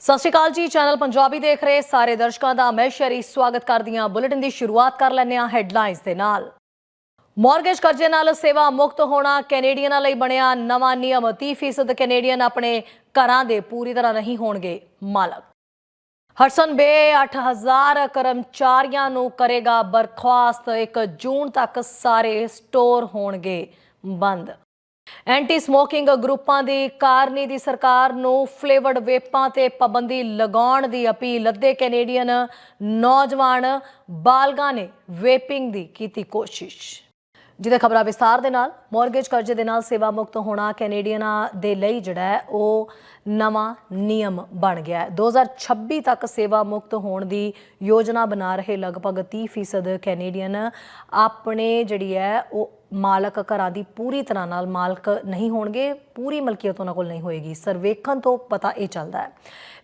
ਸਤਿ ਸ਼੍ਰੀ ਅਕਾਲ ਜੀ, ਚੈਨਲ ਪੰਜਾਬੀ ਦੇਖ ਰਹੇ ਸਾਰੇ ਦਰਸ਼ਕਾਂ ਦਾ ਮੈਂ ਸ਼ਰੀ ਸਵਾਗਤ ਕਰਦੀ ਹਾਂ। ਬੁਲੇਟਿਨ ਦੀ ਸ਼ੁਰੂਆਤ ਕਰ ਲੈਂਦੇ ਹਾਂ ਹੈਡਲਾਈਨਸ ਦੇ ਨਾਲ। ਮਾਰਗੇਜ ਕਰਜ਼ੇ ਨਾਲ ਸੇਵਾ ਮੁਕਤ ਹੋਣਾ ਕੈਨੇਡੀਅਨਾਂ ਲਈ ਬਣਿਆ ਨਵਾਂ ਨਿਯਮ। 30% ਕੈਨੇਡੀਅਨ ਆਪਣੇ ਘਰਾਂ ਦੇ ਪੂਰੀ ਤਰ੍ਹਾਂ ਨਹੀਂ ਹੋਣਗੇ ਮਾਲਕ। ਹਰਸਨ ਬੇ 8000 ਕਰਮਚਾਰੀਆਂ ਨੂੰ ਕਰੇਗਾ ਬਰਖਾਸਤ। 1 ਜੂਨ ਤੱਕ ਸਾਰੇ ਸਟੋਰ ਹੋਣਗੇ ਬੰਦ। ਐਂਟੀ ਸਮੋਕਿੰਗ ਗਰੁੱਪਾਂ ਦੀ ਕਾਰਨੀ ਦੀ ਸਰਕਾਰ ਨੂੰ ਫਲੇਵਰਡ ਵੇਪਾਂ ਤੇ ਪਾਬੰਦੀ ਲਗਾਉਣ ਦੀ ਅਪੀਲ। ਅੱਧੇ ਕੈਨੇਡੀਅਨ ਨੌਜਵਾਨ ਬਾਲਗਾਂ ਨੇ ਵੇਪਿੰਗ ਦੀ ਕੀਤੀ ਕੋਸ਼ਿਸ਼। ਜਿਹਦੇ ਖਬਰਾਂ ਵਿਸਤਾਰ ਦੇ ਨਾਲ ਮਾਰਗੇਜ ਕਰਜ਼ੇ ਦੇ ਨਾਲ ਸੇਵਾ ਮੁਕਤ ਹੋਣਾ ਕੈਨੇਡੀਅਨਾਂ ਦੇ ਲਈ ਜਿਹੜਾ ਹੈ ਉਹ ਨਵਾਂ ਨਿਯਮ ਬਣ ਗਿਆ ਹੈ। 2026 ਤੱਕ ਸੇਵਾ ਮੁਕਤ ਹੋਣ ਦੀ ਯੋਜਨਾ ਬਣਾ ਰਹੇ ਲਗਭਗ 30% ਕੈਨੇਡੀਅਨ ਆਪਣੇ ਜਿਹੜੀ ਹੈ ਉਹ ਮਾਲਕ ਘਰਾਂ ਦੀ ਪੂਰੀ ਤਰ੍ਹਾਂ ਨਾਲ ਮਾਲਕ ਨਹੀਂ ਹੋਣਗੇ ਪੂਰੀ ਮਲਕੀਅਤ ਉਹਨਾਂ ਕੋਲ ਨਹੀਂ ਹੋਏਗੀ। ਸਰਵੇਖਣ ਤੋਂ ਪਤਾ ਇਹ ਚੱਲਦਾ ਹੈ।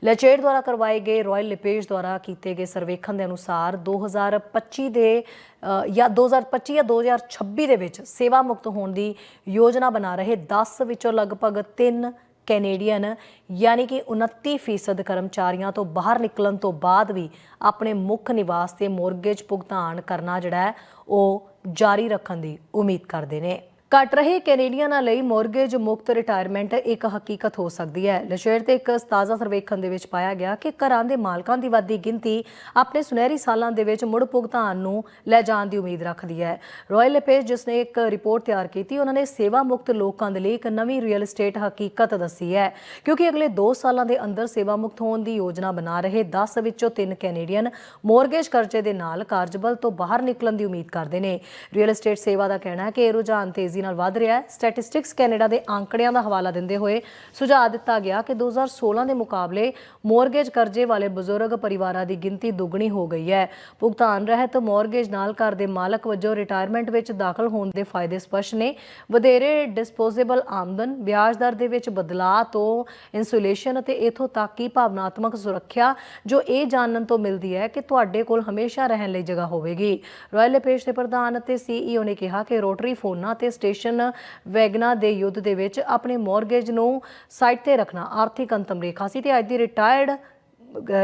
ਲੈਚੇਡ ਦੁਆਰਾ ਕਰਵਾਏ ਗਏ ਰਾਇਲ ਲਿਪੇਜ ਦੁਆਰਾ ਕੀਤੇ ਗਏ ਸਰਵੇਖਣ ਦੇ ਅਨੁਸਾਰ 2025 ਦੇ ਅ, ਜਾਂ 2025 ਜਾਂ 2026 ਦੇ ਵਿੱਚ ਸੇਵਾ ਮੁਕਤ ਹੋਣ ਦੀ ਯੋਜਨਾ ਬਣਾ ਰਹੇ 10 ਵਿੱਚੋਂ ਲਗਭਗ 3 ਕੈਨੇਡੀਅਨ, ਯਾਨੀ ਕਿ 29% ਕਰਮਚਾਰੀਆਂ ਤੋਂ ਬਾਹਰ ਨਿਕਲਣ ਤੋਂ ਬਾਅਦ ਵੀ ਆਪਣੇ ਮੁੱਖ ਨਿਵਾਸ ਤੇ ਮੋਰਗੇਜ ਭੁਗਤਾਨ ਕਰਨਾ ਜਿਹੜਾ ਹੈ, ਉਹ ਜਾਰੀ ਰੱਖਣ ਦੀ ਉਮੀਦ ਕਰਦੇ ਨੇ। ਘਟ ਰਹੇ ਕੈਨੇਡੀਅਨਾਂ ਲਈ ਮੋਰਗੇਜ ਮੁਕਤ ਰਿਟਾਇਰਮੈਂਟ ਇੱਕ ਹਕੀਕਤ ਹੋ ਸਕਦੀ ਹੈ। ਲਸ਼ੇਰ ਤੇ ਇੱਕ ਤਾਜ਼ਾ ਸਰਵੇਖਣ ਦੇ ਵਿੱਚ ਪਾਇਆ ਗਿਆ ਕਿ ਘਰਾਂ ਦੇ ਮਾਲਕਾਂ ਦੀ ਵੱਧਦੀ ਗਿਣਤੀ ਆਪਣੇ ਸੁਨਹਿਰੀ ਸਾਲਾਂ ਦੇ ਵਿੱਚ ਮੁੜ ਭੁਗਤਾਨ ਨੂੰ ਲੈ ਜਾਣ ਦੀ ਉਮੀਦ ਰੱਖਦੀ ਹੈ। ਰਾਇਲ ਲੇਪੇਜ ਜਿਸ ਨੇ ਇੱਕ ਰਿਪੋਰਟ ਤਿਆਰ ਕੀਤੀ, ਉਹਨਾਂ ਨੇ ਸੇਵਾ ਮੁਕਤ ਲੋਕਾਂ ਦੇ ਲਈ ਇੱਕ ਨਵੀਂ ਰੀਅਲ ਏਸਟੇਟ ਹਕੀਕਤ ਦੱਸੀ ਹੈ, ਕਿਉਂਕਿ ਅਗਲੇ 2 ਸਾਲਾਂ ਦੇ ਅੰਦਰ ਸੇਵਾ ਮੁਕਤ ਹੋਣ ਦੀ ਯੋਜਨਾ ਬਣਾ ਰਹੇ 10 ਵਿੱਚੋਂ 3 ਕੈਨੇਡੀਅਨ ਮੋਰਗੇਜ ਕਰਜ਼ੇ ਦੇ ਨਾਲ ਕਾਰਜਬਲ ਤੋਂ ਬਾਹਰ ਨਿਕਲਣ ਦੀ ਉਮੀਦ ਕਰਦੇ ਨੇ। ਰੀਅਲ ਏਸਟੇਟ ਸੇਵਾ ਦਾ ਕਹਿਣਾ ਹੈ ਕਿ ਇਹ ਰੁਝਾਨ ਤੇਜ਼ੀ ਨਾਲ ਵਧ ਰਿਹਾ ਹੈ। ਸਟੈਟਿਸਟਿਕਸ ਕੈਨੇਡਾ ਦੇ ਅੰਕੜਿਆਂ ਦਾ ਹਵਾਲਾ ਦਿੰਦੇ ਹੋਏ ਸੁਝਾਅ ਦਿੱਤਾ ਗਿਆ ਕਿ 2016 ਦੇ ਮੁਕਾਬਲੇ ਮੋਰਗੇਜ ਕਰਜ਼ੇ ਵਾਲੇ ਬਜ਼ੁਰਗ ਪਰਿਵਾਰਾਂ ਦੀ ਗਿਣਤੀ ਦੁੱਗਣੀ ਹੋ ਗਈ ਹੈ। ਭੁਗਤਾਨ ਰਹਿਤ ਮੋਰਗੇਜ ਨਾਲ ਘਰ ਦੇ ਮਾਲਕ ਵਜੋਂ ਰਿਟਾਇਰਮੈਂਟ ਵਿੱਚ ਦਾਖਲ ਹੋਣ ਦੇ ਫਾਇਦੇ ਸਪਸ਼ਟ ਨੇ। ਵਧੇਰੇ ਡਿਸਪੋਜ਼ੇਬਲ ਆਮਦਨ, ਵਿਆਜ ਦਰ ਦੇ ਵਿੱਚ ਬਦਲਾਅ ਤੋਂ ਇਨਸੂਲੇਸ਼ਨ ਅਤੇ ਇਥੋਂ ਤੱਕ ਕਿ ਭਾਵਨਾਤਮਕ ਸੁਰੱਖਿਆ, ਜੋ ਇਹ ਜਾਣਨ ਤੋਂ ਮਿਲਦੀ ਹੈ ਕਿ ਤੁਹਾਡੇ ਕੋਲ ਹਮੇਸ਼ਾ ਰਹਿਣ ਲਈ ਜਗ੍ਹਾ ਹੋਵੇਗੀ। ਰਾਇਲ ਪੇਸ਼ ਦੇ ਪ੍ਰਧਾਨ ਅਤੇ ਸੀਈਓ ਨੇ ਕਿਹਾ ਕਿ ਰੋਟਰੀ ਫੋਨਾਂ ਤੇ ਸਟੇਸ਼ਨ ਵੈਗਨਾ ਦੇ ਯੁੱਧ ਦੇ ਵਿੱਚ ਆਪਣੇ ਮੌਰਗੇਜ ਨੂੰ ਸਾਈਡ ਤੇ ਰੱਖਣਾ ਆਰਥਿਕ ਅੰਤਮ ਰੇਖਾ ਸੀ ਤੇ ਅੱਜ ਦੀ ਰਿਟਾਇਰਡ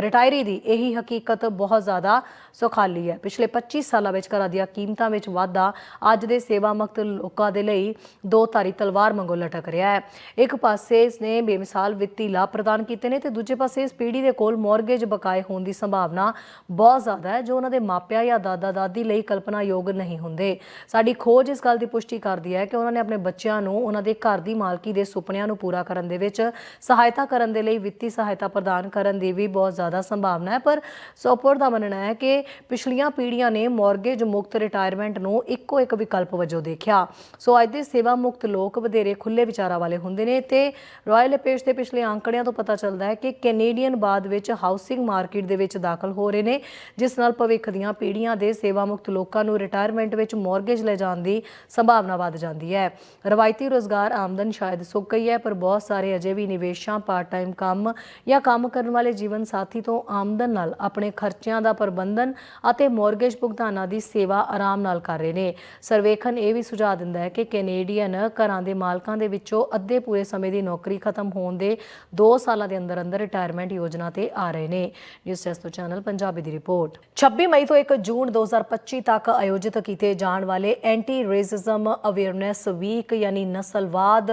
ਰਿਟਾਇਰੀ ਦੀ ਇਹੀ ਹਕੀਕਤ ਬਹੁਤ ਜ਼ਿਆਦਾ ਸੁਖਾਲੀ ਹੈ। ਪਿਛਲੇ 25 ਸਾਲਾਂ ਵਿੱਚ ਘਰਾਂ ਦੀਆਂ ਕੀਮਤਾਂ ਵਿੱਚ ਵਾਧਾ ਅੱਜ ਦੇ ਸੇਵਾਮੁਕਤ ਲੋਕਾਂ ਦੇ ਲਈ ਦੋ ਧਾਰੀ ਤਲਵਾਰ ਵਾਂਗੂ ਲਟਕ ਰਿਹਾ ਹੈ। ਇੱਕ ਪਾਸੇ ਇਸ ਨੇ ਬੇਮਿਸਾਲ ਵਿੱਤੀ ਲਾਭ ਪ੍ਰਦਾਨ ਕੀਤੇ ਨੇ ਤੇ ਦੂਜੇ ਪਾਸੇ ਇਸ ਪੀੜ੍ਹੀ ਦੇ ਕੋਲ ਮੌਰਗੇਜ ਬਕਾਏ ਹੋਣ ਦੀ ਸੰਭਾਵਨਾ ਬਹੁਤ ਜ਼ਿਆਦਾ ਹੈ, ਜੋ ਉਹਨਾਂ ਦੇ ਮਾਪਿਆਂ ਜਾਂ ਦਾਦਾ ਦਾਦੀ ਲਈ ਕਲਪਨਾ ਯੋਗ ਨਹੀਂ ਹੁੰਦੇ। ਸਾਡੀ ਖੋਜ ਇਸ ਗੱਲ ਦੀ ਪੁਸ਼ਟੀ ਕਰਦੀ ਹੈ ਕਿ ਉਹਨਾਂ ਨੇ ਆਪਣੇ ਬੱਚਿਆਂ ਨੂੰ ਉਹਨਾਂ ਦੇ ਘਰ ਦੀ ਮਾਲਕੀ ਦੇ ਸੁਪਨਿਆਂ ਨੂੰ ਪੂਰਾ ਕਰਨ ਦੇ ਵਿੱਚ ਸਹਾਇਤਾ ਕਰਨ ਦੇ ਲਈ ਵਿੱਤੀ ਸਹਾਇਤਾ ਪ੍ਰਦਾਨ ਕਰਨ ਦੀ ਵੀ ਬਹੁਤ ਜ਼ਿਆਦਾ ਸੰਭਾਵਨਾ ਹੈ, ਪਰ ਸੋਪੋਰ ਦਾ ਮੰਨਣਾ ਹੈ ਕਿ ਪਿਛਲੀਆਂ ਪੀੜ੍ਹੀਆਂ ਨੇ ਮੌਰਗੇਜ ਮੁਕਤ ਰਿਟਾਇਰਮੈਂਟ ਨੂੰ ਇੱਕੋ ਇੱਕ ਵਿਕਲਪ ਵਜੋਂ ਦੇਖਿਆ। ਸੋ ਅੱਜ ਦੇ ਸੇਵਾ ਮੁਕਤ ਲੋਕ ਵਧੇਰੇ ਖੁੱਲੇ ਵਿਚਾਰਾਂ ਵਾਲੇ ਹੁੰਦੇ ਨੇ ਤੇ ਰਾਇਲ ਪੇਸ਼ ਦੇ ਪਿਛਲੇ ਅੰਕੜਿਆਂ ਤੋਂ ਪਤਾ ਚੱਲਦਾ ਹੈ ਕਿ ਕੈਨੇਡੀਅਨ ਬਾਅਦ ਵਿੱਚ ਹਾਊਸਿੰਗ ਮਾਰਕੀਟ ਦੇ ਵਿੱਚ ਦਾਖਲ ਹੋ ਰਹੇ ਨੇ, ਜਿਸ ਨਾਲ ਭਵਿੱਖ ਦੀਆਂ ਪੀੜ੍ਹੀਆਂ ਦੇ ਸੇਵਾ ਮੁਕਤ ਲੋਕਾਂ ਨੂੰ ਰਿਟਾਇਰਮੈਂਟ ਵਿੱਚ ਮੌਰਗੇਜ ਲੈ ਜਾਣ ਦੀ ਸੰਭਾਵਨਾ ਵੱਧ ਜਾਂਦੀ ਹੈ। ਰਵਾਇਤੀ ਰੋਜ਼ਗਾਰ ਆਮਦਨ ਸ਼ਾਇਦ ਸੁੱਕ ਗਈ ਹੈ, ਪਰ ਬਹੁਤ ਸਾਰੇ ਅਜੇ ਵੀ ਨਿਵੇਸ਼ਾਂ ਪਾਰਟ ਟਾਈਮ ਕੰਮ ਜਾਂ ਕੰਮ ਕਰਨ ਵਾਲੇ ਜੀਵਨ ਸਾਥੀ ਤੋਂ ਆਮਦਨ ਨਾਲ ਆਪਣੇ ਖਰਚਿਆਂ ਦਾ ਪ੍ਰਬੰਧਨ ਅਤੇ ਮੌਰਗੇਜ ਭੁਗਤਾਨਾਂ ਦੀ ਸੇਵਾ ਆਰਾਮ ਨਾਲ ਕਰ ਰਹੇ ਨੇ। ਸਰਵੇਖਣ ਇਹ ਵੀ ਸੁਝਾਅ ਦਿੰਦਾ ਹੈ ਕਿ ਕੈਨੇਡੀਅਨ ਘਰਾਂ ਦੇ ਮਾਲਕਾਂ ਦੇ ਵਿੱਚੋਂ ਅੱਧੇ ਪੂਰੇ ਸਮੇਂ ਦੀ ਨੌਕਰੀ ਖਤਮ ਹੋਣ ਦੇ 2 ਸਾਲਾਂ ਦੇ ਅੰਦਰ ਅੰਦਰ ਰਿਟਾਇਰਮੈਂਟ ਯੋਜਨਾ ਤੇ ਆ ਰਹੇ ਨੇ। ਨਿਊਜ਼ ਡੈਸਕ ਤੋਂ ਚੈਨਲ ਪੰਜਾਬੀ ਦੀ ਰਿਪੋਰਟ। 26 ਮਈ ਤੋਂ 1 ਜੂਨ 2025 ਤੱਕ ਆਯੋਜਿਤ ਕੀਤੇ ਜਾਣ ਵਾਲੇ ਐਂਟੀ ਰੇਸਿਜ਼ਮ ਅਵੇਅਰਨੈਸ ਵੀਕ ਯਾਨੀ ਨਸਲਵਾਦ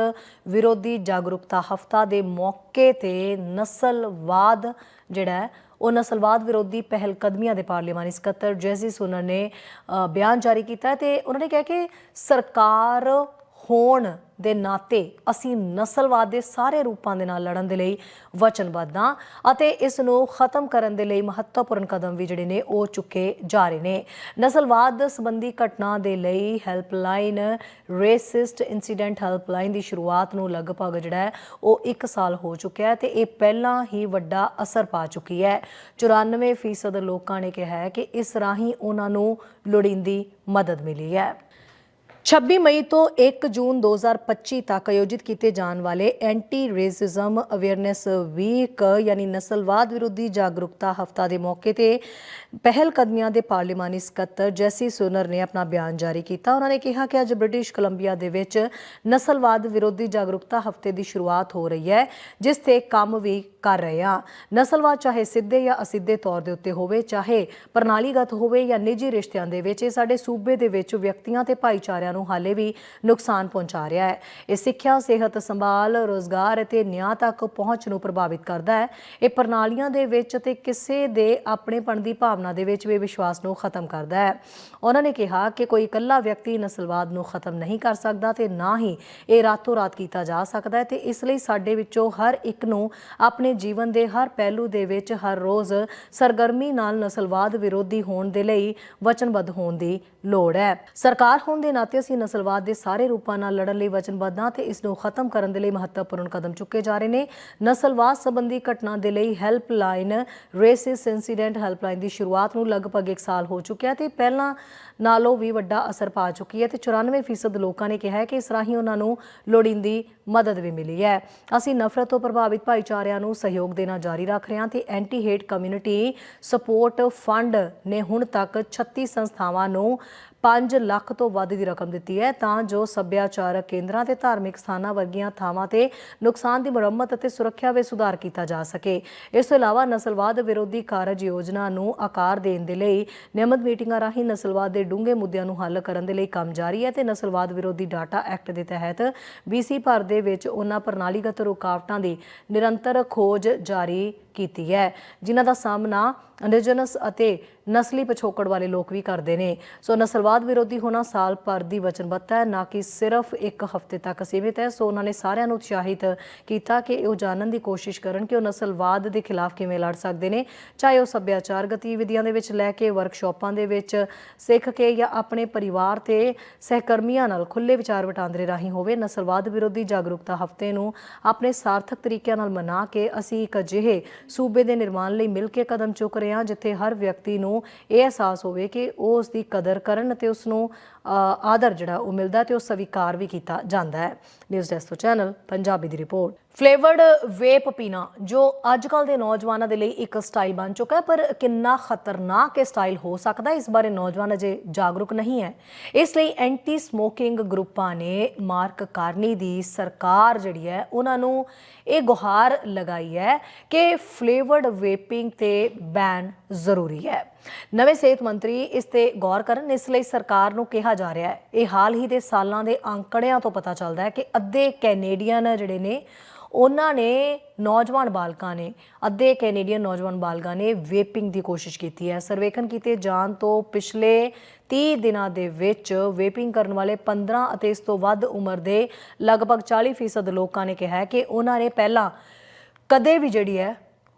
ਵਿਰੋਧੀ ਜਾਗਰੂਕਤਾ ਹਫਤਾ ਦੇ ਮੌਕੇ ਮੌਕੇ ਤੇ ਨਸਲਵਾਦ ਜਿਹੜਾ ਉਹ ਨਸਲਵਾਦ ਵਿਰੋਧੀ ਪਹਿਲ ਕਦਮੀਆਂ ਦੇ ਪਾਰਲੀਮਾਨੀ ਸਕੱਤਰ ਜੈਸੀ ਸੁਨਰ ਨੇ ਬਿਆਨ ਜਾਰੀ ਕੀਤਾ ਤੇ ਉਹਨਾਂ ਨੇ ਕਿਹਾ ਕਿ ਸਰਕਾਰ ਹੋਣ ਦੇ ਨਾਤੇ ਅਸੀਂ ਨਸਲਵਾਦ ਦੇ ਸਾਰੇ ਰੂਪਾਂ ਦੇ ਨਾਲ ਲੜਨ ਦੇ ਲਈ ਵਚਨਬੱਧ ਹਾਂ ਅਤੇ ਇਸ ਨੂੰ ਖਤਮ ਕਰਨ ਦੇ ਲਈ ਮਹੱਤਵਪੂਰਨ ਕਦਮ ਵੀ ਜਿਹੜੇ ਨੇ ਉਹ ਚੁੱਕੇ ਜਾ ਰਹੇ ਨੇ। ਨਸਲਵਾਦ ਸੰਬੰਧੀ ਘਟਨਾ ਦੇ ਲਈ ਹੈਲਪਲਾਈਨ ਰੇਸਿਸਟ ਇਨਸੀਡੈਂਟ ਹੈਲਪਲਾਈਨ ਦੀ ਸ਼ੁਰੂਆਤ ਨੂੰ ਲਗਭਗ ਜਿਹੜਾ ਹੈ ਉਹ 1 ਸਾਲ ਹੋ ਚੁੱਕਿਆ ਹੈ ਤੇ ਇਹ ਪਹਿਲਾਂ ਹੀ ਵੱਡਾ ਅਸਰ ਪਾ ਚੁੱਕੀ ਹੈ। 94% ਲੋਕਾਂ ਨੇ ਕਿਹਾ ਹੈ ਕਿ ਇਸ ਰਾਹੀਂ ਉਹਨਾਂ ਨੂੰ ਲੋੜੀਂਦੀ ਮਦਦ ਮਿਲੀ ਹੈ। 26 ਮਈ ਤੋਂ 1 ਜੂਨ 2025 ਤੱਕ ਆਯੋਜਿਤ ਕੀਤੇ ਜਾਣ ਵਾਲੇ ਐਂਟੀ ਰੇਸਿਜ਼ਮ ਅਵੇਅਰਨੈਸ ਵੀਕ, ਯਾਨੀ ਨਸਲਵਾਦ ਵਿਰੋਧੀ ਜਾਗਰੂਕਤਾ ਹਫਤਾ ਦੇ ਮੌਕੇ ਤੇ ਪਹਿਲ ਕਦਮੀਆਂ ਦੇ ਪਾਰਲੀਮਾਨੀ ਸਕੱਤਰ ਜੈਸੀ ਸੋਨਰ ਨੇ ਆਪਣਾ ਬਿਆਨ ਜਾਰੀ ਕੀਤਾ। ਉਹਨਾਂ ਨੇ ਕਿਹਾ ਕਿ ਅੱਜ ਬ੍ਰਿਟਿਸ਼ ਕੋਲੰਬੀਆ ਦੇ ਵਿੱਚ ਨਸਲਵਾਦ ਵਿਰੋਧੀ ਜਾਗਰੂਕਤਾ ਹਫ਼ਤੇ ਦੀ ਸ਼ੁਰੂਆਤ ਹੋ ਰਹੀ ਹੈ, ਜਿਸ ਤੇ ਕੰਮ ਵੀ ਕਰ ਰਹੇ ਹਾਂ। ਨਸਲਵਾਦ ਚਾਹੇ ਸਿੱਧੇ ਜਾਂ ਅਸਿੱਧੇ ਤੌਰ ਦੇ ਉੱਤੇ ਹੋਵੇ, ਚਾਹੇ ਪ੍ਰਣਾਲੀਗਤ ਹੋਵੇ ਜਾਂ ਨਿੱਜੀ ਰਿਸ਼ਤਿਆਂ ਦੇ ਵਿੱਚ, ਇਹ ਸਾਡੇ ਸੂਬੇ ਦੇ ਵਿੱਚ ਵਿਅਕਤੀਆਂ ਤੇ ਭਾਈਚਾਰਿਆਂ ਨੂੰ ਹਾਲੇ ਵੀ ਨੁਕਸਾਨ ਪਹੁੰਚਾ ਰਿਹਾ ਹੈ। ਇਹ ਸਿੱਖਿਆ, ਸਿਹਤ ਸੰਭਾਲ, ਰੋਜ਼ਗਾਰ ਅਤੇ ਨਿਆਂ ਤੱਕ ਪਹੁੰਚ ਨੂੰ ਪ੍ਰਭਾਵਿਤ ਕਰਦਾ ਹੈ। ਇਹ ਪ੍ਰਣਾਲੀਆਂ ਦੇ ਵਿੱਚ ਤੇ ਕਿਸੇ ਦੇ ਆਪਣੇਪਣ ਦੀ ਭਾਵਨਾ ਦੇ ਵਿੱਚ ਵੀ ਵਿਸ਼ਵਾਸ ਨੂੰ ਖਤਮ ਕਰਦਾ ਹੈ। ਉਹਨਾਂ ਨੇ ਕਿਹਾ ਕਿ ਕੋਈ ਇਕੱਲਾ ਵਿਅਕਤੀ ਨਸਲਵਾਦ ਨੂੰ ਖਤਮ ਨਹੀਂ ਕਰ ਸਕਦਾ ਤੇ ਨਾ ਹੀ ਇਹ ਰਾਤੋਂ ਰਾਤ ਕੀਤਾ ਜਾ ਸਕਦਾ ਹੈ ਤੇ ਇਸ ਲਈ ਸਾਡੇ ਵਿੱਚੋਂ ਹਰ ਇੱਕ ਨੂੰ ਆਪਣੇ ਜੀਵਨ ਦੇ ਹਰ ਪਹਿਲੂ ਦੇ ਵਿੱਚ ਹਰ ਰੋਜ਼ ਸਰਗਰਮੀ ਨਾਲ ਨਸਲਵਾਦ ਵਿਰੋਧੀ ਹੋਣ ਦੇ ਲਈ ਵਚਨਬੱਧ ਹੋਣ ਦੀ ਲੋੜ ਹੈ। ਸਰਕਾਰ ਹੋਣ ਦੇ ਨਾਤੇ ਅਸੀਂ ਨਸਲਵਾਦ ਦੇ ਸਾਰੇ ਰੂਪਾਂ ਨਾਲ ਲੜਨ ਲਈ ਵਚਨਬੱਧ ਹਾਂ ਤੇ ਇਸ ਨੂੰ ਖਤਮ ਕਰਨ ਦੇ ਲਈ ਮਹੱਤਵਪੂਰਨ ਕਦਮ ਚੁੱਕੇ ਜਾ ਰਹੇ ਨੇ। ਨਸਲਵਾਦ ਸੰਬੰਧੀ ਘਟਨਾ ਦੇ ਲਈ ਹੈਲਪਲਾਈਨ ਰੇਸਿਸ ਇਨਸੀਡੈਂਟ ਹੈਲਪਲਾਈਨ ਦੀ ਸ਼ੁਰੂਆਤ ਨੂੰ ਲਗਭਗ 1 ਸਾਲ ਹੋ ਚੁੱਕਿਆ ਤੇ ਪਹਿਲਾਂ ਨਾਲੋਂ ਵੀ ਵੱਡਾ ਅਸਰ ਪਾ ਚੁੱਕੀ ਹੈ ਤੇ 94% ਲੋਕਾਂ ਨੇ ਕਿਹਾ ਹੈ ਕਿ ਇਸ ਰਾਹੀਂ ਉਹਨਾਂ ਨੂੰ ਲੋੜੀਂਦੀ ਮਦਦ ਵੀ ਮਿਲੀ ਹੈ। ਅਸੀਂ ਨਫ਼ਰਤ ਤੋਂ ਪ੍ਰਭਾਵਿਤ ਭਾਈਚਾਰਿਆਂ ਨੂੰ ਸਹਿਯੋਗ ਦੇਣਾ ਜਾਰੀ ਰੱਖ ਰਹੇ ਹਾਂ ਤੇ anti hate community support fund ਨੇ ਹੁਣ ਤੱਕ 36 ਸੰਸਥਾਵਾਂ ਨੂੰ 5 ਲੱਖ ਤੋਂ ਵੱਧ ਦੀ ਰਕਮ ਦਿੱਤੀ ਹੈ, ਤਾਂ ਜੋ ਸੱਭਿਆਚਾਰਕ ਕੇਂਦਰਾਂ ਤੇ ਧਾਰਮਿਕ ਸਥਾਨਾਂ ਵਰਗੀਆਂ ਥਾਵਾਂ ਤੇ ਨੁਕਸਾਨ ਦੀ ਮੁਰੰਮਤ ਅਤੇ ਸੁਰੱਖਿਆ ਵਿੱਚ ਸੁਧਾਰ ਕੀਤਾ ਜਾ ਸਕੇ। ਇਸ ਤੋਂ ਇਲਾਵਾ ਨਸਲਵਾਦ ਵਿਰੋਧੀ ਕਾਰਜ ਯੋਜਨਾ ਨੂੰ ਆਕਾਰ ਦੇਣ ਦੇ ਲਈ ਨਿਯਮਤ ਮੀਟਿੰਗਾਂ ਰਾਹੀਂ ਨਸਲਵਾਦ ਦੇ ਡੂੰਘੇ ਮੁੱਦਿਆਂ ਨੂੰ ਹੱਲ ਕਰਨ ਦੇ ਲਈ ਕੰਮ ਜਾਰੀ ਹੈ ਤੇ ਨਸਲਵਾਦ ਵਿਰੋਧੀ ਡਾਟਾ ਐਕਟ ਦੇ ਤਹਿਤ BC ਭਰ ਦੇ ਵਿੱਚ ਉਹਨਾਂ ਪ੍ਰਣਾਲੀਗਤ ਰੁਕਾਵਟਾਂ ਦੀ ਨਿਰੰਤਰ ਖੋਜ ਜਾਰੀ ਕੀਤੀ ਹੈ, ਜਿਨ੍ਹਾਂ ਦਾ ਸਾਹਮਣਾ ਇੰਡੀਜਨਸ ਅਤੇ ਨਸਲੀ ਪਿਛੋਕੜ ਵਾਲੇ ਲੋਕ ਵੀ ਕਰਦੇ ਨੇ। ਸੋ ਨਸਲਵਾਦ ਵਿਰੋਧੀ ਹੋਣਾ ਸਾਲ ਭਰ ਦੀ ਵਚਨਬੱਧਤਾ ਹੈ, ਨਾ ਕਿ ਸਿਰਫ ਇੱਕ ਹਫ਼ਤੇ ਤੱਕ ਸੀਮਿਤ ਹੈ। ਸੋ ਉਹਨਾਂ ਨੇ ਸਾਰਿਆਂ ਨੂੰ ਉਤਸ਼ਾਹਿਤ ਕੀਤਾ ਕਿ ਉਹ ਜਾਣਨ ਦੀ ਕੋਸ਼ਿਸ਼ ਕਰਨ ਕਿ ਉਹ ਨਸਲਵਾਦ ਦੇ ਖਿਲਾਫ ਕਿਵੇਂ ਲੜ ਸਕਦੇ ਨੇ। ਚਾਹੇ ਉਹ ਸੱਭਿਆਚਾਰ ਗਤੀਵਿਧੀਆਂ ਦੇ ਵਿੱਚ ਲੈ ਕੇ, ਵਰਕਸ਼ਾਪਾਂ ਦੇ ਵਿੱਚ ਸਿੱਖ ਕੇ ਜਾਂ ਆਪਣੇ ਪਰਿਵਾਰ ਤੇ ਸਹਿਕਰਮੀਆਂ ਨਾਲ ਖੁੱਲੇ ਵਿਚਾਰ ਵਟਾਂਦਰੇ ਰਾਹੀਂ ਹੋਵੇ, ਨਸਲਵਾਦ ਵਿਰੋਧੀ ਜਾਗਰੂਕਤਾ ਹਫ਼ਤੇ ਨੂੰ ਆਪਣੇ ਸਾਰਥਕ ਤਰੀਕਿਆਂ ਨਾਲ ਮਨਾ ਕੇ ਅਸੀਂ ਇੱਕ ਅਜਿਹੇ ਸੂਬੇ ਦੇ ਨਿਰਮਾਣ ਲਈ ਮਿਲ ਕੇ ਕਦਮ ਚੁੱਕ ਰਹੇ ਹਾਂ ਜਿੱਥੇ ਹਰ ਵਿਅਕਤੀ ਨੂੰ ਇਹ ਅਹਿਸਾਸ ਹੋਵੇ ਕਿ ਉਹ ਉਸ ਦੀ ਕਦਰ ਕਰਨ ਅਤੇ ਉਸ ਨੂੰ ਆਦਰ ਜਿਹੜਾ ਉਹ ਮਿਲਦਾ ਤੇ ਉਹ ਸਵੀਕਾਰ ਵੀ ਕੀਤਾ ਜਾਂਦਾ ਹੈ। ਨਿਊਜ਼ ਡੈਸਕ ਤੋਂ ਚੈਨਲ ਪੰਜਾਬੀ ਦੀ ਰਿਪੋਰਟ। ਫਲੇਵਰਡ ਵੇਪ ਪੀਣਾ, ਜੋ ਅੱਜ ਕੱਲ ਦੇ ਨੌਜਵਾਨਾਂ ਦੇ ਲਈ ਇੱਕ ਸਟਾਈਲ ਬਣ ਚੁੱਕਾ ਹੈ, ਪਰ ਕਿੰਨਾ ਖਤਰਨਾਕ ਇਹ ਸਟਾਈਲ ਹੋ ਸਕਦਾ ਇਸ ਬਾਰੇ ਨੌਜਵਾਨ ਅਜੇ ਜਾਗਰੂਕ ਨਹੀਂ ਹੈ। ਇਸ ਲਈ ਐਂਟੀ ਸਮੋਕਿੰਗ ਗਰੁੱਪਾਂ ਨੇ ਮਾਰਕ ਕਾਰਨੀ ਦੀ ਸਰਕਾਰ ਜਿਹੜੀ ਹੈ, ਉਹਨਾਂ ਨੂੰ ਇਹ ਗੁਹਾਰ ਲਗਾਈ ਹੈ ਕਿ ਫਲੇਵਰਡ ਵੇਪਿੰਗ ਤੇ ਬੈਨ ਜ਼ਰੂਰੀ ਹੈ। ਨਵੇਂ ਸਿਹਤ ਮੰਤਰੀ ਇਸ ਤੇ ਗੌਰ ਕਰਨ, ਇਸ ਲਈ ਸਰਕਾਰ ਨੂੰ ਕਿਹਾ ਜਾ ਰਿਹਾ ਹੈ। ਇਹ ਹਾਲ ਹੀ ਦੇ ਸਾਲਾਂ ਦੇ ਅੰਕੜਿਆਂ ਤੋਂ ਪਤਾ ਚੱਲਦਾ ਹੈ ਕਿ ਅੱਧੇ ਕੈਨੇਡੀਅਨ ਜਿਹੜੇ ਨੇ, ਉਹਨਾਂ ਨੇ ਨੌਜਵਾਨ ਬਾਲਕਾਂ ਨੇ, ਅੱਧੇ ਕੈਨੇਡੀਅਨ ਨੌਜਵਾਨ ਬਾਲਕਾਂ ਨੇ ਵੇਪਿੰਗ ਦੀ ਕੋਸ਼ਿਸ਼ ਕੀਤੀ ਹੈ। ਸਰਵੇਖਣ ਕੀਤੇ ਜਾਣ ਤੋਂ ਪਿਛਲੇ 30 ਦਿਨਾਂ ਦੇ ਵਿੱਚ ਵੇਪਿੰਗ ਕਰਨ ਵਾਲੇ 15 ਅਤੇ ਇਸ ਤੋਂ ਵੱਧ ਉਮਰ ਦੇ ਲਗਭਗ 40% ਲੋਕਾਂ ਨੇ ਕਿਹਾ ਕਿ ਉਹਨਾਂ ਨੇ ਪਹਿਲਾਂ ਕਦੇ ਵੀ ਜਿਹੜੀ ਹੈ,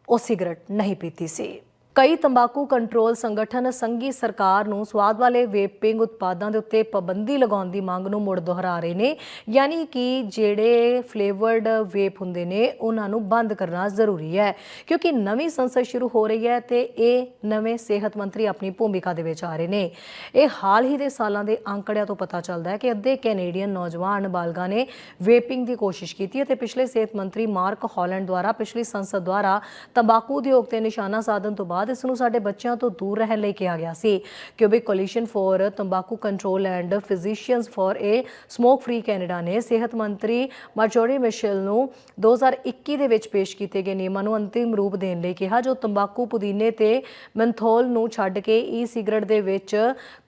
ਉਹ ਸਿਗਰਟ ਨਹੀਂ ਪੀਤੀ ਸੀ। ਕਈ ਤੰਬਾਕੂ ਕੰਟਰੋਲ ਸੰਗਠਨ ਸੰਘੀ ਸਰਕਾਰ ਨੂੰ ਸਵਾਦ ਵਾਲੇ ਵੇਪਿੰਗ ਉਤਪਾਦਾਂ ਦੇ ਉੱਤੇ ਪਾਬੰਦੀ ਲਗਾਉਣ ਦੀ ਮੰਗ ਨੂੰ ਮੁੜ ਦੁਹਰਾ ਰਹੇ ਨੇ। ਯਾਨੀ ਕਿ ਜਿਹੜੇ ਫਲੇਵਰਡ ਵੇਪ ਹੁੰਦੇ ਨੇ, ਉਹਨਾਂ ਨੂੰ ਬੰਦ ਕਰਨਾ ਜ਼ਰੂਰੀ ਹੈ। ਕਿਉਂਕਿ ਨਵੀਂ ਸੰਸਦ ਸ਼ੁਰੂ ਹੋ ਰਹੀ ਹੈ ਤੇ ਇਹ ਨਵੇਂ ਸਿਹਤ ਮੰਤਰੀ ਆਪਣੀ ਭੂਮਿਕਾ ਦੇ ਵਿੱਚ ਆ ਰਹੇ ਨੇ। ਇਹ ਹਾਲ ਹੀ ਦੇ ਸਾਲਾਂ ਦੇ ਅੰਕੜਿਆਂ ਤੋਂ ਪਤਾ ਚੱਲਦਾ ਹੈ ਕਿ ਅੱਧੇ ਕੈਨੇਡੀਅਨ ਨੌਜਵਾਨ ਬਾਲਗਾਂ ਨੇ ਵੇਪਿੰਗ ਦੀ ਕੋਸ਼ਿਸ਼ ਕੀਤੀ ਹੈ ਤੇ ਪਿਛਲੇ ਸਿਹਤ ਮੰਤਰੀ ਮਾਰਕ ਹਾਲੈਂਡ ਦੁਆਰਾ, ਪਿਛਲੀ ਸੰਸਦ ਦੁਆਰਾ ਤੰਬਾਕੂ ਉਦਯੋਗ ਤੇ ਨਿਸ਼ਾਨਾ ਸਾਧਨ ਤੋਂ ਬਾਅਦ ਇਸ ਨੂੰ ਸਾਡੇ ਬੱਚਿਆਂ ਤੋਂ ਦੂਰ ਰਹਿਣ ਲਈ ਕਿਹਾ ਗਿਆ ਸੀ ਕਿਊਬਿਕ ਕੋਲੀਸ਼ਨ ਫॉर ਤੰਬਾਕੂ control and physicians for a smoke free Canada ਨੇ ਸਿਹਤ ਮੰਤਰੀ ਮਾਰਜੋਰੀ ਮਿਸ਼ਲ ਨੂੰ 2021 ਦੇ ਵਿੱਚ ਪੇਸ਼ ਕੀਤੇ ਗਏ ਨਿਯਮਾਂ ਨੂੰ ਅੰਤਿਮ ਰੂਪ ਦੇਣ ਲਈ ਕਿਹਾ, ਜੋ ਤੰਬਾਕੂ ਪੁਦੀਨੇ ਤੇ ਮੈਂਥੋਲ ਨੂੰ ਛੱਡ ਕੇ ਈ ਸਿਗਰਟ ਦੇ ਵਿੱਚ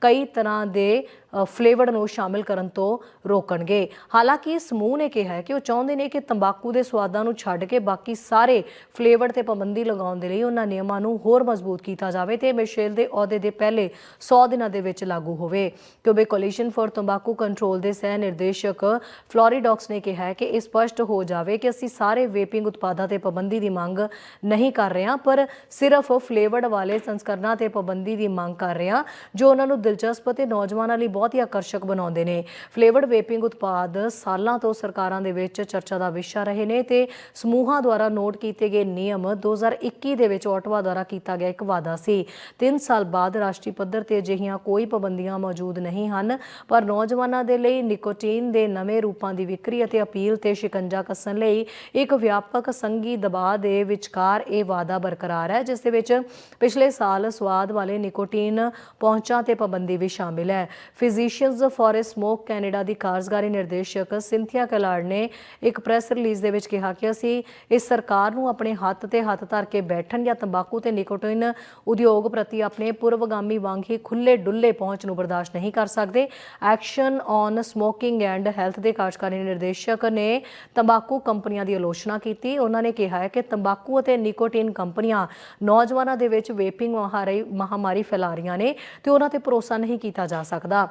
ਕਈ ਤਰ੍ਹਾਂ ਦੇ ਫਲੇਵਰਡ ਨੂੰ ਸ਼ਾਮਿਲ ਕਰਨ ਤੋਂ ਰੋਕਣਗੇ। ਹਾਲਾਂਕਿ ਸਮੂਹ ਨੇ ਕਿਹਾ ਹੈ ਕਿ ਉਹ ਚਾਹੁੰਦੇ ਨੇ ਕਿ ਤੰਬਾਕੂ ਦੇ ਸਵਾਦਾਂ ਨੂੰ ਛੱਡ ਕੇ ਬਾਕੀ ਸਾਰੇ ਫਲੇਵਰਡ ਤੇ ਪਾਬੰਦੀ ਲਗਾਉਣ ਦੇ ਲਈ ਉਹਨਾਂ ਨਿਯਮਾਂ ਨੂੰ ਹੋਰ ਮਜ਼ਬੂਤ ਕੀਤਾ ਜਾਵੇ ਤੇ ਮਿਸ਼ੇਲ ਦੇ ਅਹੁਦੇ ਦੇ ਪਹਿਲੇ 100 ਦਿਨਾਂ ਦੇ ਵਿੱਚ ਲਾਗੂ ਹੋਵੇ। ਕਿਉਂਕਿ ਕੋਲੀਸ਼ਨ ਫॉर ਤੰਬਾਕੂ ਕੰਟਰੋਲ ਦੇ ਸਹਿ ਨਿਰਦੇਸ਼ਕ ਫਲੋਰੀਡੌਕਸ ਨੇ ਕਿਹਾ ਹੈ ਕਿ ਇਹ ਸਪਸ਼ਟ ਹੋ ਜਾਵੇ ਕਿ ਅਸੀਂ ਸਾਰੇ ਵੇਪਿੰਗ ਉਤਪਾਦਾਂ ਤੇ ਪਾਬੰਦੀ ਦੀ ਮੰਗ ਨਹੀਂ ਕਰ ਰਹੇ ਹਾਂ, ਪਰ ਸਿਰਫ ਫਲੇਵਰਡ ਵਾਲੇ ਸੰਸਕਰਨਾਂ ਤੇ ਪਾਬੰਦੀ ਦੀ ਮੰਗ ਕਰ ਰਹੇ ਹਾਂ, ਜੋ ਉਹਨਾਂ ਨੂੰ ਦਿਲਚਸਪ ਅਤੇ ਨੌਜਵਾਨਾਂ ਲਈ ਬਹੁਤ ਹੀ ਆਕਰਸ਼ਕ ਬਣਾਉਂਦੇ ਨੇ। ਫਲੇਵਰਡ ਵੇਪਿੰਗ ਉਤਪਾਦ ਸਾਲਾਂ ਤੋਂ ਸਰਕਾਰਾਂ ਦੇ ਵਿੱਚ ਚਰਚਾ ਦਾ ਵਿਸ਼ਾ ਰਹੇ ਨੇ ਤੇ ਸਮੂਹਾਂ ਦੁਆਰਾ ਨੋਟ ਕੀਤੇ ਗਏ ਨਿਯਮ 2021 ਦੇ ਵਿੱਚ ਆਟਵਾ ਦੁਆਰਾ ਕੀਤਾ ਗਿਆ ਇੱਕ ਵਾਅਦਾ ਸੀ। 3 ਸਾਲ ਬਾਅਦ ਰਾਸ਼ਟਰੀ ਪੱਧਰ ਤੇ ਅਜਿਹੀਆਂ ਕੋਈ ਪਾਬੰਦੀਆਂ ਮੌਜੂਦ ਨਹੀਂ ਹਨ, ਪਰ ਨੌਜਵਾਨਾਂ ਦੇ ਲਈ ਨਿਕੋਟੀਨ ਦੇ ਨਵੇਂ ਰੂਪਾਂ ਦੀ ਵਿਕਰੀ ਅਤੇ ਅਪੀਲ ਤੇ ਸ਼ਿਕੰਜਾ ਕੱਸਣ ਲਈ ਇੱਕ ਵਿਆਪਕ ਸੰਘੀ ਦਬਾਅ ਦੇ ਵਿਚਕਾਰ ਇਹ ਵਾਅਦਾ ਬਰਕਰਾਰ ਹੈ, ਜਿਸ ਦੇ ਵਿੱਚ ਪਿਛਲੇ ਸਾਲ ਸਵਾਦ ਵਾਲੇ ਨਿਕੋਟੀਨ ਪਹੁੰਚਾਂ ਤੇ ਪਾਬੰਦੀ ਵੀ ਸ਼ਾਮਿਲ ਹੈ। ਫਿਜ਼ੀਸ਼ੀਅਨਸ ਫॉर ਸਮੋਕ ਕੈਨੇਡਾ ਦੀ ਕਾਰਜਕਾਰੀ ਨਿਰਦੇਸ਼ਕ ਸਿੰਥੀਆ ਕਲਾਰਡ ਨੇ ਇੱਕ ਪ੍ਰੈਸ ਰਿਲੀਜ਼ ਦੇ ਵਿੱਚ ਕਿਹਾ ਕਿ ਅਸੀਂ ਇਸ ਸਰਕਾਰ ਨੂੰ ਆਪਣੇ ਹੱਥ ਤੇ ਹੱਥ ਧਰ ਕੇ ਬੈਠਣ ਜਾਂ ਤੰਬਾਕੂ ਤੇ ਨਿਕੋਟਿਨ ਉਦਯੋਗ ਪ੍ਰਤੀ ਆਪਣੇ ਪੂਰਵਗਾਮੀ ਵਾਂਗ ਹੀ ਖੁੱਲੇ ਡੁੱਲੇ ਪਹੁੰਚ ਨੂੰ ਬਰਦਾਸ਼ਤ ਨਹੀਂ ਕਰ ਸਕਦੇ। Action on smoking and health ਦੇ ਕਾਰਜਕਾਰੀ ਨਿਰਦੇਸ਼ਕ ਨੇ ਤੰਬਾਕੂ ਕੰਪਨੀਆਂ ਦੀ ਆਲੋਚਨਾ ਕੀਤੀ। ਉਹਨਾਂ ਨੇ ਕਿਹਾ ਹੈ ਕਿ ਤੰਬਾਕੂ ਅਤੇ ਨਿਕੋਟਿਨ ਕੰਪਨੀਆਂ ਨੌਜਵਾਨਾਂ ਦੇ ਵਿੱਚ ਵੇਪਿੰਗ ਮਹਾਰੀ ਮਹਾਮਾਰੀ ਫੈਲਾ ਰਹੀਆਂ ਨੇ ਤੇ ਉਹਨਾਂ ਤੇ ਭਰੋਸਾ ਨਹੀਂ ਕੀਤਾ ਜਾ ਸਕਦਾ।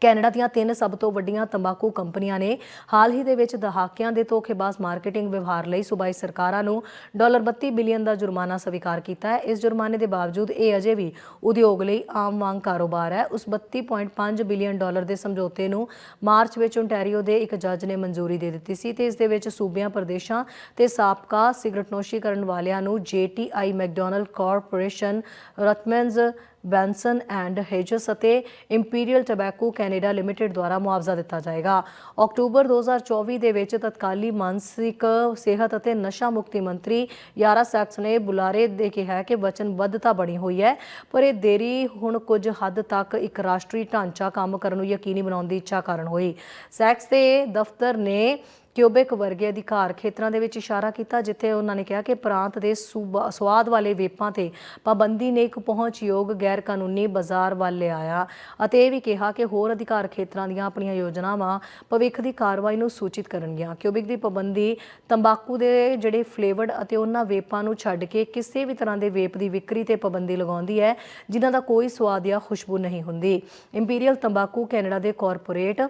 ਕੈਨੇਡਾ ਦੀਆਂ ਤਿੰਨ ਸਭ ਤੋਂ ਵੱਡੀਆਂ ਤੰਬਾਕੂ ਕੰਪਨੀਆਂ ਨੇ ਹਾਲ ਹੀ ਦੇ ਵਿੱਚ ਦਹਾਕਿਆਂ ਦੇ ਧੋਖੇਬਾਜ਼ ਮਾਰਕੀਟਿੰਗ ਵਿਵਹਾਰ ਲਈ ਸੂਬਾਈ ਸਰਕਾਰਾਂ ਨੂੰ ਡਾਲਰ 32 ਬਿਲੀਅਨ ਦਾ ਜੁਰਮਾਨਾ ਸਵੀਕਾਰ ਕੀਤਾ ਹੈ। ਇਸ ਜੁਰਮਾਨੇ ਦੇ ਬਾਵਜੂਦ ਇਹ ਅਜੇ ਵੀ ਉਦਯੋਗ ਲਈ ਆਮ ਵਾਂਗ ਕਾਰੋਬਾਰ ਹੈ। ਉਸ 32.5 ਬਿਲੀਅਨ ਡਾਲਰ ਦੇ ਸਮਝੌਤੇ ਨੂੰ ਮਾਰਚ ਵਿੱਚ ਓਨਟਾਰੀਓ ਦੇ ਇੱਕ ਜੱਜ ਨੇ ਮਨਜ਼ੂਰੀ ਦੇ ਦਿੱਤੀ ਸੀ ਤੇ ਇਸ ਦੇ ਵਿੱਚ ਸੂਬਿਆਂ, ਪ੍ਰਦੇਸ਼ਾਂ ਤੇ ਸਾਬਕਾ ਸਿਗਰਟਨੋਸ਼ੀ ਕਰਨ ਵਾਲਿਆਂ ਨੂੰ JTI Macdonald corporation Rothmans Benson and Hedges ਅਤੇ ਇੰਪੀਰੀਅਲ ਟਬੈਕੋ ਕੈਨੇਡਾ ਲਿਮਟਿਡ ਦੁਆਰਾ ਮੁਆਵਜ਼ਾ ਦਿੱਤਾ ਜਾਏਗਾ। ਅਕਤੂਬਰ 2024 ਦੇ ਵਿੱਚ ਤਤਕਾਲੀ ਮਾਨਸਿਕ ਸਿਹਤ ਅਤੇ ਨਸ਼ਾ ਮੁਕਤੀ ਮੰਤਰੀ ਯਾਰਾ ਸੈਕਸ ਨੇ ਬੁਲਾਰੇ ਦੇ ਕਿਹਾ ਕਿ ਵਚਨਬੱਧਤਾ ਬਣੀ ਹੋਈ ਹੈ, ਪਰ ਇਹ ਦੇਰੀ ਹੁਣ ਕੁਝ ਹੱਦ ਤੱਕ ਇੱਕ ਰਾਸ਼ਟਰੀ ਢਾਂਚਾ ਕੰਮ ਕਰਨ ਨੂੰ ਯਕੀਨੀ ਬਣਾਉਣ ਦੀ ਇੱਛਾ ਕਾਰਨ ਹੋਈ। ਸੈਕਸ ਦੇ ਦਫ਼ਤਰ ਨੇ ਕਿਊਬਿਕ ਵਰਗੇ ਅਧਿਕਾਰ ਖੇਤਰਾਂ ਦੇ ਵਿੱਚ ਇਸ਼ਾਰਾ ਕੀਤਾ, ਜਿੱਥੇ ਉਹਨਾਂ ਨੇ ਕਿਹਾ ਕਿ ਪ੍ਰਾਂਤ ਦੇ ਸੂਬਾ- ਸਵਾਦ ਵਾਲੇ ਵੇਪਾਂ ਤੇ ਪਾਬੰਦੀ ਨੇ ਇੱਕ ਪਹੁੰਚਯੋਗ ਗੈਰ ਕਾਨੂੰਨੀ ਬਾਜ਼ਾਰ ਵੱਲ ਲਿਆਇਆ ਅਤੇ ਇਹ ਵੀ ਕਿਹਾ ਕਿ ਹੋਰ ਅਧਿਕਾਰ ਖੇਤਰਾਂ ਦੀਆਂ ਆਪਣੀਆਂ ਯੋਜਨਾਵਾਂ ਭਵਿੱਖ ਦੀ ਕਾਰਵਾਈ ਨੂੰ ਸੂਚਿਤ ਕਰਨਗੀਆਂ। ਕਿਊਬਿਕ ਦੀ ਪਾਬੰਦੀ ਤੰਬਾਕੂ ਦੇ ਜਿਹੜੇ ਫਲੇਵਰਡ ਅਤੇ ਉਹਨਾਂ ਵੇਪਾਂ ਨੂੰ ਛੱਡ ਕੇ ਕਿਸੇ ਵੀ ਤਰ੍ਹਾਂ ਦੇ ਵੇਪ ਦੀ ਵਿਕਰੀ ਤੇ ਪਾਬੰਦੀ ਲਗਾਉਂਦੀ ਹੈ, ਜਿਨ੍ਹਾਂ ਦਾ ਕੋਈ ਸਵਾਦ ਜਾਂ ਖੁਸ਼ਬੂ ਨਹੀਂ ਹੁੰਦੀ। ਇੰਪੀਰੀਅਲ ਤੰਬਾਕੂ ਕੈਨੇਡਾ ਦੇ ਕਾਰਪੋਰੇਟ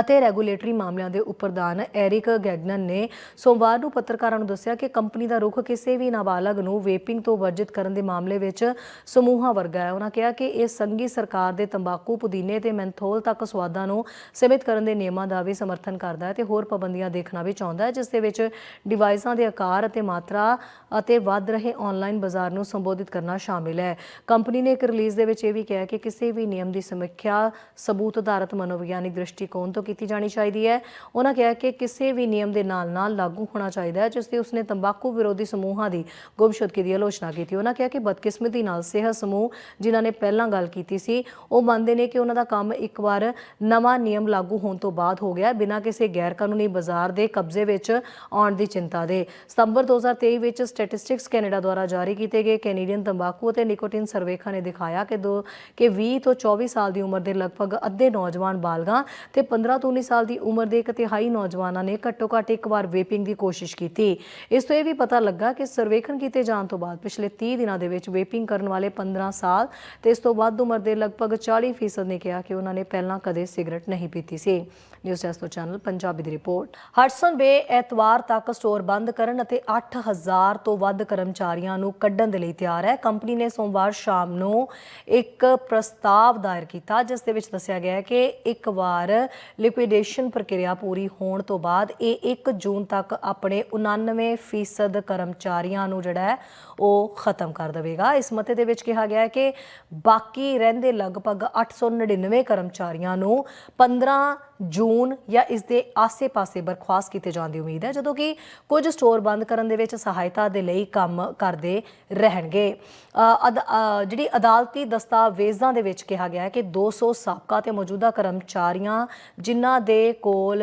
ਅਤੇ ਰੈਗੂਲੇਟਰੀ ਮਾਮਲਿਆਂ ਦੇ ਉਪਰਦਾਨ ਐਰਿਕ ਗੈਗਨਨ ਨੇ ਸੋਮਵਾਰ ਨੂੰ ਪੱਤਰਕਾਰਾਂ ਨੂੰ ਦੱਸਿਆ ਕਿ ਕੰਪਨੀ ਦਾ ਰੁਖ ਕਿਸੇ ਵੀ ਨਾਬਾਲਗ ਨੂੰ ਵੇਪਿੰਗ ਤੋਂ ਵਰਜਿਤ ਕਰਨ ਦੇ ਮਾਮਲੇ ਵਿੱਚ ਸਮੂਹਾਂ ਵਰਗਾ ਹੈ। ਉਹਨਾਂ ਕਿਹਾ ਕਿ ਇਹ ਸੰਘੀ ਸਰਕਾਰ ਦੇ ਤੰਬਾਕੂ, ਪੁਦੀਨੇ ਤੇ ਮੈਂਥੋਲ ਤੱਕ ਸਵਾਦਾਂ ਨੂੰ ਸੀਮਿਤ ਕਰਨ ਦੇ ਨਿਯਮਾਂ ਦਾ ਵੀ ਸਮਰਥਨ ਕਰਦਾ ਹੈ ਤੇ ਹੋਰ ਪਾਬੰਦੀਆਂ ਦੇਖਣਾ ਵੀ ਚਾਹੁੰਦਾ ਹੈ, ਜਿਸ ਦੇ ਵਿੱਚ ਡਿਵਾਈਸਾਂ ਦੇ ਆਕਾਰ ਅਤੇ ਮਾਤਰਾ ਅਤੇ ਵੱਧ ਰਹੇ ਆਨਲਾਈਨ ਬਾਜ਼ਾਰ ਨੂੰ ਸੰਬੋਧਿਤ ਕਰਨਾ ਸ਼ਾਮਿਲ ਹੈ। ਕੰਪਨੀ ਨੇ ਇੱਕ ਰਿਲੀਜ਼ ਦੇ ਵਿੱਚ ਇਹ ਵੀ ਕਿਹਾ ਕਿ ਕਿਸੇ ਵੀ ਨਿਯਮ ਦੀ ਸਮੀਖਿਆ ਸਬੂਤ ਆਧਾਰਿਤ ਮਨੋਵਿਗਿਆਨਿਕ ਦ੍ਰਿਸ਼ਟੀਕੋਣ ਤੋਂ ਕੀਤੀ ਜਾਣੀ ਚਾਹੀਦੀ ਹੈ। ਉਹਨਾਂ ਕਿਹਾ ਕਿ ਕਿਸੇ ਵੀ ਨਿਯਮ ਦੇ ਨਾਲ-ਨਾਲ ਲਾਗੂ ਹੋਣਾ ਚਾਹੀਦਾ ਹੈ, ਜਿਸ ਤੇ ਉਸਨੇ ਤੰਬਾਕੂ ਵਿਰੋਧੀ ਸਮੂਹਾਂ ਦੀ ਗੁੰਮਸ਼ੁਦਗੀ ਦੀ ਆਲੋਚਨਾ ਕੀਤੀ। ਉਹਨਾਂ ਕਿਹਾ ਕਿ ਬਦਕਿਸਮਤੀ ਨਾਲ ਸਿਹਤ ਸਮੂਹ ਜਿਨ੍ਹਾਂ ਨੇ ਪਹਿਲਾਂ ਗੱਲ ਕੀਤੀ ਸੀ, ਉਹ ਮੰਨਦੇ ਨੇ ਕਿ ਉਹਨਾਂ ਦਾ ਕੰਮ ਇੱਕ ਵਾਰ ਨਵਾਂ ਨਿਯਮ ਲਾਗੂ ਹੋਣ ਤੋਂ ਬਾਅਦ ਹੋ ਗਿਆ ਬਿਨਾਂ ਕਿਸੇ ਗੈਰ ਕਾਨੂੰਨੀ ਬਾਜ਼ਾਰ ਦੇ ਕਬਜ਼ੇ ਵਿੱਚ ਆਉਣ ਦੀ ਚਿੰਤਾ ਦੇ। ਸਤੰਬਰ 2023 ਵਿੱਚ ਸਟੈਟਿਸਟਿਕਸ ਕੈਨੇਡਾ ਦੁਆਰਾ ਜਾਰੀ ਕੀਤੇ ਗਏ ਕੈਨੇਡੀਅਨ ਤੰਬਾਕੂ ਅਤੇ ਨਿਕੋਟਿਨ ਸਰਵੇਖਣ ਨੇ ਦਿਖਾਇਆ ਕਿ ਦੋ, ਕਿ 20 ਤੋਂ 24 ਸਾਲ ਦੀ ਉਮਰ ਦੇ ਲਗਭਗ ਅੱਧੇ ਨੌਜਵਾਨ ਬਾਲਗਾਂ ਤੇ 15 ਤੋਂ 19 ਸਾਲ ਦੀ ਉਮਰ ਦੇ ਇੱਕ ਤਿਹਾਈ ਨੌਜਵਾਨਾਂ ਨੇ ਘੱਟੋ ਘੱਟ ਇੱਕ ਵਾਰ ਵੇਪਿੰਗ ਦੀ ਕੋਸ਼ਿਸ਼ ਕੀਤੀ। ਇਸ ਤੋਂ ਇਹ ਵੀ ਪਤਾ ਲੱਗਾ ਕਿ ਸਰਵੇਖਣ ਕੀਤੇ ਜਾਣ ਤੋਂ ਬਾਅਦ ਪਿਛਲੇ 30 ਦਿਨਾਂ ਦੇ ਵਿੱਚ ਵੇਪਿੰਗ ਕਰਨ ਵਾਲੇ 15 ਸਾਲ ਤੇ ਇਸ ਤੋਂ ਵੱਧ ਉਮਰ ਦੇ ਲਗਭਗ 40% ਨੇ ਕਿਹਾ ਕਿ ਉਹਨਾਂ ਨੇ ਪਹਿਲਾਂ ਕਦੇ ਸਿਗਰਟ ਨਹੀਂ ਪੀਤੀ ਸੀ। ਨਿਊਜ਼ ਡੈਸਕ ਚੈਨਲ ਪੰਜਾਬੀ ਦੀ ਰਿਪੋਰਟ। ਹਡਸਨ ਬੇ ਐਤਵਾਰ ਤੱਕ ਸਟੋਰ ਬੰਦ ਕਰਨ ਅਤੇ 8000 ਤੋਂ ਵੱਧ ਕਰਮਚਾਰੀਆਂ ਨੂੰ ਕੱਢਣ ਦੇ ਲਈ ਤਿਆਰ ਹੈ। ਕੰਪਨੀ ਨੇ ਸੋਮਵਾਰ ਸ਼ਾਮ ਨੂੰ ਇੱਕ ਪ੍ਰਸਤਾਵ ਦਾਇਰ ਕੀਤਾ, ਜਿਸ ਦੇ ਵਿੱਚ ਦੱਸਿਆ ਗਿਆ ਹੈ ਕਿ ਇੱਕ ਵਾਰ ਲਿਕੁਇਡੇਸ਼ਨ ਪ੍ਰਕਿਰਿਆ ਪੂਰੀ ਹੋਣ ਤੋਂ ਬਾਅਦ ਇਹ 1 ਜੂਨ ਤੱਕ ਆਪਣੇ 99% ਕਰਮਚਾਰੀਆਂ ਨੂੰ ਜਿਹੜਾ ਹੈ ਉਹ ਖਤਮ ਕਰ ਦੇਵੇਗਾ। ਇਸ ਮਤੇ ਦੇ ਵਿੱਚ ਕਿਹਾ ਗਿਆ ਹੈ ਕਿ ਬਾਕੀ ਰਹਿੰਦੇ ਲਗਭਗ 899 ਕਰਮਚਾਰੀਆਂ ਨੂੰ 15 ਜੂਨ ਜਾਂ ਇਸ ਦੇ ਆਸੇ-ਪਾਸੇ ਬਰਖਾਸਤ ਕੀਤੇ ਜਾਣ ਦੀ ਉਮੀਦ ਹੈ ਜਦੋਂ ਕਿ ਕੁਝ ਸਟੋਰ ਬੰਦ ਕਰਨ ਦੇ ਵਿੱਚ ਸਹਾਇਤਾ ਦੇ ਲਈ ਕੰਮ ਕਰਦੇ ਰਹਿਣਗੇ। ਅ, ਜਿਹੜੀ ਅਦਾਲਤੀ ਦਸਤਾਵੇਜ਼ਾਂ ਦੇ ਵਿੱਚ ਕਿਹਾ ਗਿਆ ਹੈ ਕਿ 200 ਸਾਬਕਾ ਤੇ ਮੌਜੂਦਾ ਕਰਮਚਾਰੀਆਂ ਜਿਨ੍ਹਾਂ ਦੇ ਕੋਲ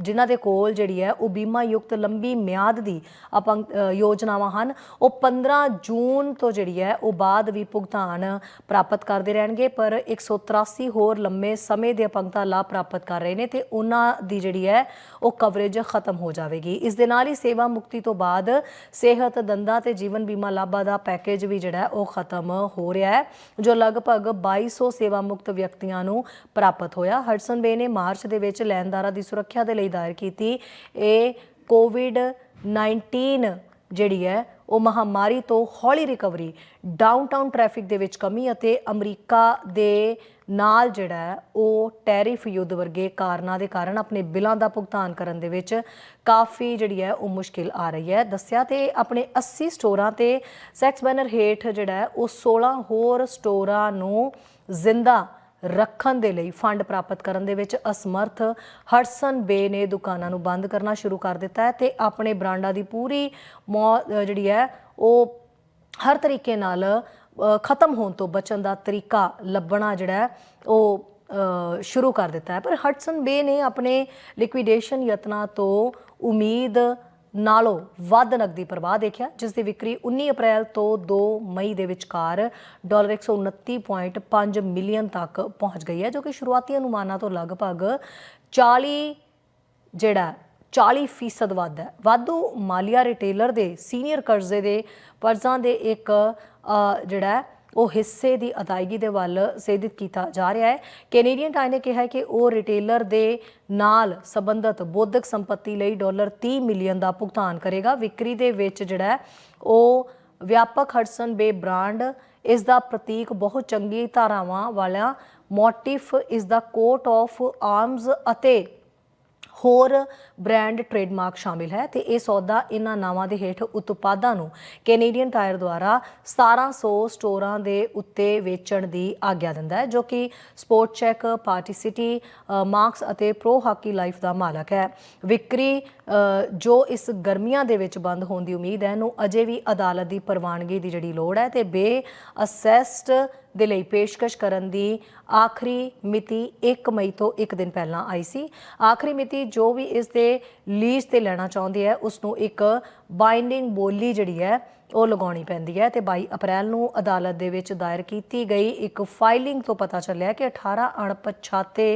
ਜਿਨ੍ਹਾਂ ਦੇ ਕੋਲ ਜਿਹੜੀ ਹੈ ਉਹ ਬੀਮਾ ਯੁਕਤ ਲੰਬੀ ਮਿਆਦ ਦੀ ਅਪੰਗ ਯੋਜਨਾਵਾਂ ਹਨ। ਉਹ 15 ਜੂਨ ਤੋਂ ਜਿਹੜੀ ਹੈ ਉਹ ਬਾਅਦ ਵੀ ਭੁਗਤਾਨ ਪ੍ਰਾਪਤ ਕਰਦੇ ਰਹਿਣਗੇ, ਪਰ 183 ਹੋਰ ਲੰਮੇ ਸਮੇਂ ਦੇ ਅਪੰਗਤਾ ਲਾਭ ਪ੍ਰਾਪਤ ਕਰ ਰਹੇ ਨੇ ਤੇ ਉਹਨਾਂ ਦੀ ਜਿਹੜੀ ਹੈ ਉਹ ਕਵਰੇਜ ਖਤਮ ਹੋ ਜਾਵੇਗੀ। ਇਸ ਦੇ ਨਾਲ ਹੀ ਸੇਵਾ ਮੁਕਤੀ ਤੋਂ ਬਾਅਦ ਸਿਹਤ ਦੰਦਾਂ ਤੇ ਜੀਵਨ ਬੀਮਾ ਲਾਭਾਂ ਦਾ ਪੈਕੇਜ ਵੀ ਜਿਹੜਾ ਉਹ ਖਤਮ ਹੋ ਰਿਹਾ ਹੈ, ਜੋ ਲਗਭਗ 2200 ਸੇਵਾ ਮੁਕਤ ਵਿਅਕਤੀਆਂ ਨੂੰ ਪ੍ਰਾਪਤ ਹੋਇਆ। ਹਰਸਨ ਬੇ ਨੇ ਮਾਰਚ ਦੇ ਵਿੱਚ ਲੈਣਦਾਰਾਂ ਦੀ ਸੁਰੱਖਿਆ ਦੇ ਲਈ ਦਾਇਰ ਕੀਤੀ। ਇਹ ਕੋਵਿਡ 19 ਜਿਹੜੀ ਹੈ, ਉਹ ਮਹਾਮਾਰੀ ਤੋਂ ਹੌਲੀ ਰਿਕਵਰੀ ਡਾਊਨਟਾਊਨ ਟ੍ਰੈਫਿਕ ਦੇ ਵਿੱਚ ਕਮੀ ਅਤੇ ਅਮਰੀਕਾ ਦੇ ਨਾਲ ਜਿਹੜਾ ਹੈ, ਉਹ ਟੈਰਿਫ ਯੁੱਧ ਵਰਗੇ ਕਾਰਨਾਂ ਦੇ ਕਾਰਨ ਆਪਣੇ ਬਿੱਲਾਂ ਦਾ ਭੁਗਤਾਨ ਕਰਨ ਦੇ ਵਿੱਚ ਕਾਫੀ ਜਿਹੜੀ ਹੈ, ਉਹ ਮੁਸ਼ਕਿਲ ਆ ਰਹੀ ਹੈ। ਦੱਸਿਆ ਤੇ ਆਪਣੇ 80 ਸਟੋਰਾਂ ਤੇ ਸੈਕਸ ਬੈਨਰ ਹੇਠ ਜਿਹੜਾ ਉਹ 16 ਹੋਰ ਸਟੋਰਾਂ ਨੂੰ ਜ਼ਿੰਦਾ ਰੱਖਣ ਦੇ ਲਈ ਫੰਡ ਪ੍ਰਾਪਤ ਕਰਨ ਦੇ ਵਿੱਚ ਅਸਮਰਥ ਹਡਸਨ ਬੇ ਨੇ ਦੁਕਾਨਾਂ ਨੂੰ ਬੰਦ ਕਰਨਾ ਸ਼ੁਰੂ ਕਰ ਦਿੱਤਾ ਹੈ ਤੇ ਆਪਣੇ ਬ੍ਰਾਂਡਾਂ ਦੀ ਪੂਰੀ ਮੌ- ਜਿਹੜੀ ਹੈ, ਉਹ ਹਰ ਤਰੀਕੇ ਨਾਲ ਖਤਮ ਹੋਣ ਤੋਂ ਬਚਣ ਦਾ ਤਰੀਕਾ ਲੱਭਣਾ ਜਿਹੜਾ ਉਹ ਸ਼ੁਰੂ ਕਰ ਦਿੱਤਾ ਹੈ। ਪਰ ਹਟਸਨ ਬੇ ਨੇ ਆਪਣੇ ਲਿਕੁਇਡੇਸ਼ਨ ਯਤਨਾਂ ਤੋਂ ਉਮੀਦ ਨਾਲੋਂ ਵੱਧ ਨਕਦੀ ਪ੍ਰਵਾਹ ਦੇਖਿਆ, ਜਿਸ ਦੀ ਵਿਕਰੀ 19 ਅਪ੍ਰੈਲ ਤੋਂ 2 ਮਈ ਦੇ ਵਿਚਕਾਰ ਡਾਲਰ 129.5 ਮਿਲੀਅਨ ਤੱਕ ਪਹੁੰਚ ਗਈ ਹੈ, ਜੋ ਕਿ ਸ਼ੁਰੂਆਤੀ ਅਨੁਮਾਨਾਂ ਤੋਂ ਲਗਭਗ 40 ਜਿਹੜਾ 40 ਫੀਸਦ ਵੱਧ ਹੈ। ਵਾਧੂ ਮਾਲੀਆ ਰਿਟੇਲਰ ਦੇ ਸੀਨੀਅਰ ਕਰਜ਼ੇ ਦੇ ਪਰਜ਼ਾਂ ਦੇ ਇੱਕ ਜਿਹੜਾ ਉਹ ਹਿੱਸੇ ਦੀ ਅਦਾਇਗੀ ਦੇ ਵੱਲ ਸੇਧਿਤ ਕੀਤਾ ਜਾ ਰਿਹਾ ਹੈ। ਕੈਨੇਡੀਅਨ ਟਾਈ ਨੇ ਕਿਹਾ ਹੈ ਕਿ ਉਹ ਰਿਟੇਲਰ ਦੇ ਨਾਲ ਸੰਬੰਧਿਤ ਬੌਧਿਕ ਸੰਪਤੀ ਲਈ ਡਾਲਰ 30 ਮਿਲੀਅਨ ਦਾ ਭੁਗਤਾਨ ਕਰੇਗਾ। ਵਿਕਰੀ ਦੇ ਵਿੱਚ ਜਿਹੜਾ ਉਹ ਵਿਆਪਕ ਹਡਸਨ ਬੇ ਬ੍ਰਾਂਡ ਇਸ ਦਾ ਪ੍ਰਤੀਕ ਬਹੁਤ ਚੰਗੀ ਧਾਰਾਵਾਂ ਵਾਲਾ ਮੋਟਿਫ ਇਸ ਦਾ ਕੋਟ ਆਫ ਆਰਮਸ ਅਤੇ ਹੋਰ ਬ੍ਰਾਂਡ ਟ੍ਰੇਡਮਾਰਕ ਸ਼ਾਮਿਲ ਹੈ ਤੇ ਇਹ ਸੌਦਾ ਇਹਨਾਂ ਨਾਵਾਂ ਦੇ ਹੇਠ ਉਤਪਾਦਾਂ ਨੂੰ ਕੈਨੇਡੀਅਨ ਟਾਇਰ ਦੁਆਰਾ 1700 ਸਟੋਰਾਂ ਦੇ ਉੱਤੇ ਵੇਚਣ ਦੀ ਆਗਿਆ ਦਿੰਦਾ ਹੈ, ਜੋ ਕਿ sport check, party city Marks ਅਤੇ ਪ੍ਰੋ ਹਾਕੀ ਲਾਈਫ ਦਾ ਮਾਲਕ ਹੈ। ਵਿਕਰੀ ਜੋ ਇਸ ਗਰਮੀਆਂ ਦੇ ਵਿੱਚ ਬੰਦ ਹੋਣ ਦੀ ਉਮੀਦ ਹੈ ਨੂੰ ਅਜੇ ਵੀ ਅਦਾਲਤ ਦੀ ਪ੍ਰਵਾਨਗੀ ਦੀ ਜਿਹੜੀ ਲੋੜ ਹੈ ਤੇ ਬੇ ਅਸੈਸਡ ਦੇ ਲਈ ਪੇਸ਼ਕਸ਼ ਕਰਨ ਦੀ ਆਖਰੀ ਮਿਤੀ 1 ਮਈ ਤੋਂ 1 ਦਿਨ ਪਹਿਲਾਂ ਆਈ ਸੀ। ਆਖਰੀ ਮਿਤੀ ਜੋ ਵੀ ਇਸ ਦੇ ਲੀਜ਼ ਤੇ ਲੈਣਾ ਚਾਹੁੰਦੀ ਹੈ ਉਸ ਨੂੰ ਇੱਕ ਬਾਈਂਡਿੰਗ ਬੋਲੀ ਜਿਹੜੀ ਹੈ ਉਹ ਲਗਾਉਣੀ ਪੈਂਦੀ ਹੈ ਤੇ 22 ਅਪ੍ਰੈਲ ਨੂੰ ਅਦਾਲਤ ਦੇ ਵਿੱਚ ਦਾਇਰ ਕੀਤੀ ਗਈ ਇੱਕ ਫਾਈਲਿੰਗ ਤੋਂ ਪਤਾ ਚੱਲਿਆ ਕਿ 18 ਅਣਪਛਾਤੇ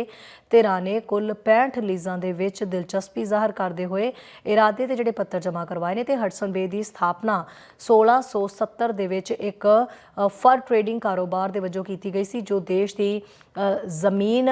ਧਿਰਾਂ ਨੇ ਕੁੱਲ 65 ਲੀਜ਼ਾਂ ਦੇ ਵਿੱਚ ਦਿਲਚਸਪੀ ਜ਼ਾਹਰ ਕਰਦੇ ਹੋਏ ਇਰਾਦੇ ਤੇ ਜਿਹੜੇ ਪੱਤਰ ਜਮ੍ਹਾਂ ਕਰਵਾਏ ਨੇ ਤੇ ਹਡਸਨ ਬੇ ਦੀ ਸਥਾਪਨਾ 1670 ਦੇ ਵਿੱਚ ਇੱਕ ਫਰ ਟ੍ਰੇਡਿੰਗ ਕਾਰੋਬਾਰ ਦੇ ਵਜੋਂ ਕੀਤੀ ਗਈ ਸੀ, ਜੋ ਦੇਸ਼ ਦੀ ਜ਼ਮੀਨ,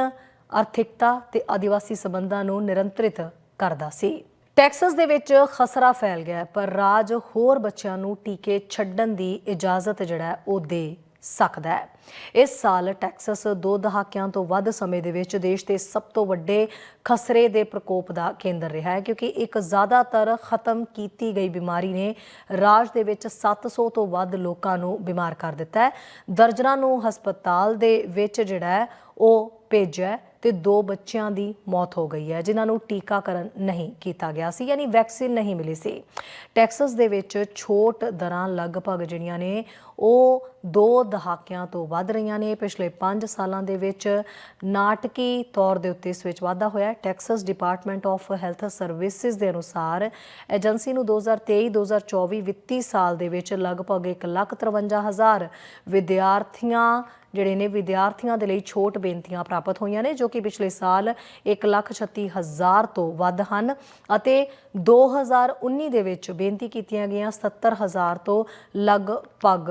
ਆਰਥਿਕਤਾ ਤੇ ਆਦੀਵਾਸੀ ਸਬੰਧਾਂ ਨੂੰ ਨਿਰੰਤਰਿਤ ਕਰਦਾ ਸੀ। ਟੈਕਸਸ ਦੇ ਵਿੱਚ ਖਸਰਾ ਫੈਲ ਗਿਆ ਪਰ ਰਾਜ ਹੋਰ ਬੱਚਿਆਂ ਨੂੰ ਟੀਕੇ ਛੱਡਣ ਦੀ ਇਜਾਜ਼ਤ ਜਿਹੜਾ ਉਹ ਦੇ ਸਕਦਾ ਹੈ। ਇਸ ਸਾਲ ਟੈਕਸਸ ਦੋ ਦਹਾਕਿਆਂ ਤੋਂ ਵੱਧ ਸਮੇਂ ਦੇ ਵਿੱਚ ਦੇਸ਼ ਦੇ ਸਭ ਤੋਂ ਵੱਡੇ ਖਸਰੇ ਦੇ ਪ੍ਰਕੋਪ ਦਾ ਕੇਂਦਰ ਰਿਹਾ ਹੈ, ਕਿਉਂਕਿ ਇੱਕ ਜ਼ਿਆਦਾਤਰ ਖਤਮ ਕੀਤੀ ਗਈ ਬਿਮਾਰੀ ਨੇ ਰਾਜ ਦੇ ਵਿੱਚ 700 ਤੋਂ ਵੱਧ ਲੋਕਾਂ ਨੂੰ ਬਿਮਾਰ ਕਰ ਦਿੱਤਾ ਹੈ। ਦਰਜਨਾਂ ਨੂੰ ਹਸਪਤਾਲ ਦੇ ਵਿੱਚ ਜਿਹੜਾ ਉਹ ਭੇਜਿਆ ਤੇ ਦੋ ਬੱਚਿਆਂ ਦੀ ਮੌਤ ਹੋ ਗਈ ਹੈ, ਜਿਨ੍ਹਾਂ ਨੂੰ ਟੀਕਾਕਰਨ ਨਹੀਂ ਕੀਤਾ ਗਿਆ ਸੀ, ਯਾਨੀ ਵੈਕਸੀਨ ਨਹੀਂ ਮਿਲੀ ਸੀ। ਟੈਕਸਸ ਦੇ ਵਿੱਚ ਛੋਟ ਦਰਾਂ ਲਗਭਗ ਜਿਹੜੀਆਂ ਨੇ, ਉਹ ਦੋ ਦਹਾਕਿਆਂ ਤੋਂ ਵੱਧ ਰਹੀਆਂ ਨੇ। ਪਿਛਲੇ 5 ਸਾਲਾਂ ਦੇ ਵਿੱਚ ਨਾਟਕੀ ਤੌਰ ਦੇ ਉੱਤੇ ਇਸ ਵਿੱਚ ਵਾਧਾ ਹੋਇਆ Texas department of health services ਦੇ ਅਨੁਸਾਰ ਏਜੰਸੀ ਨੂੰ 2023-2024 ਵਿੱਤੀ ਸਾਲ ਦੇ ਵਿੱਚ ਲਗਭਗ 153000 ਵਿਦਿਆਰਥੀਆਂ ਜਿਹੜੇ ਨੇ ਵਿਦਿਆਰਥੀਆਂ ਦੇ ਲਈ ਛੋਟ ਬੇਨਤੀਆਂ ਪ੍ਰਾਪਤ ਹੋਈਆਂ ਨੇ, ਜੋ ਕਿ ਪਿਛਲੇ ਸਾਲ 136000 ਤੋਂ ਵੱਧ ਹਨ ਅਤੇ 2019 ਦੇ ਵਿੱਚ ਬੇਨਤੀ ਕੀਤੀਆਂ ਗਈਆਂ 77000 ਤੋਂ ਲਗਭਗ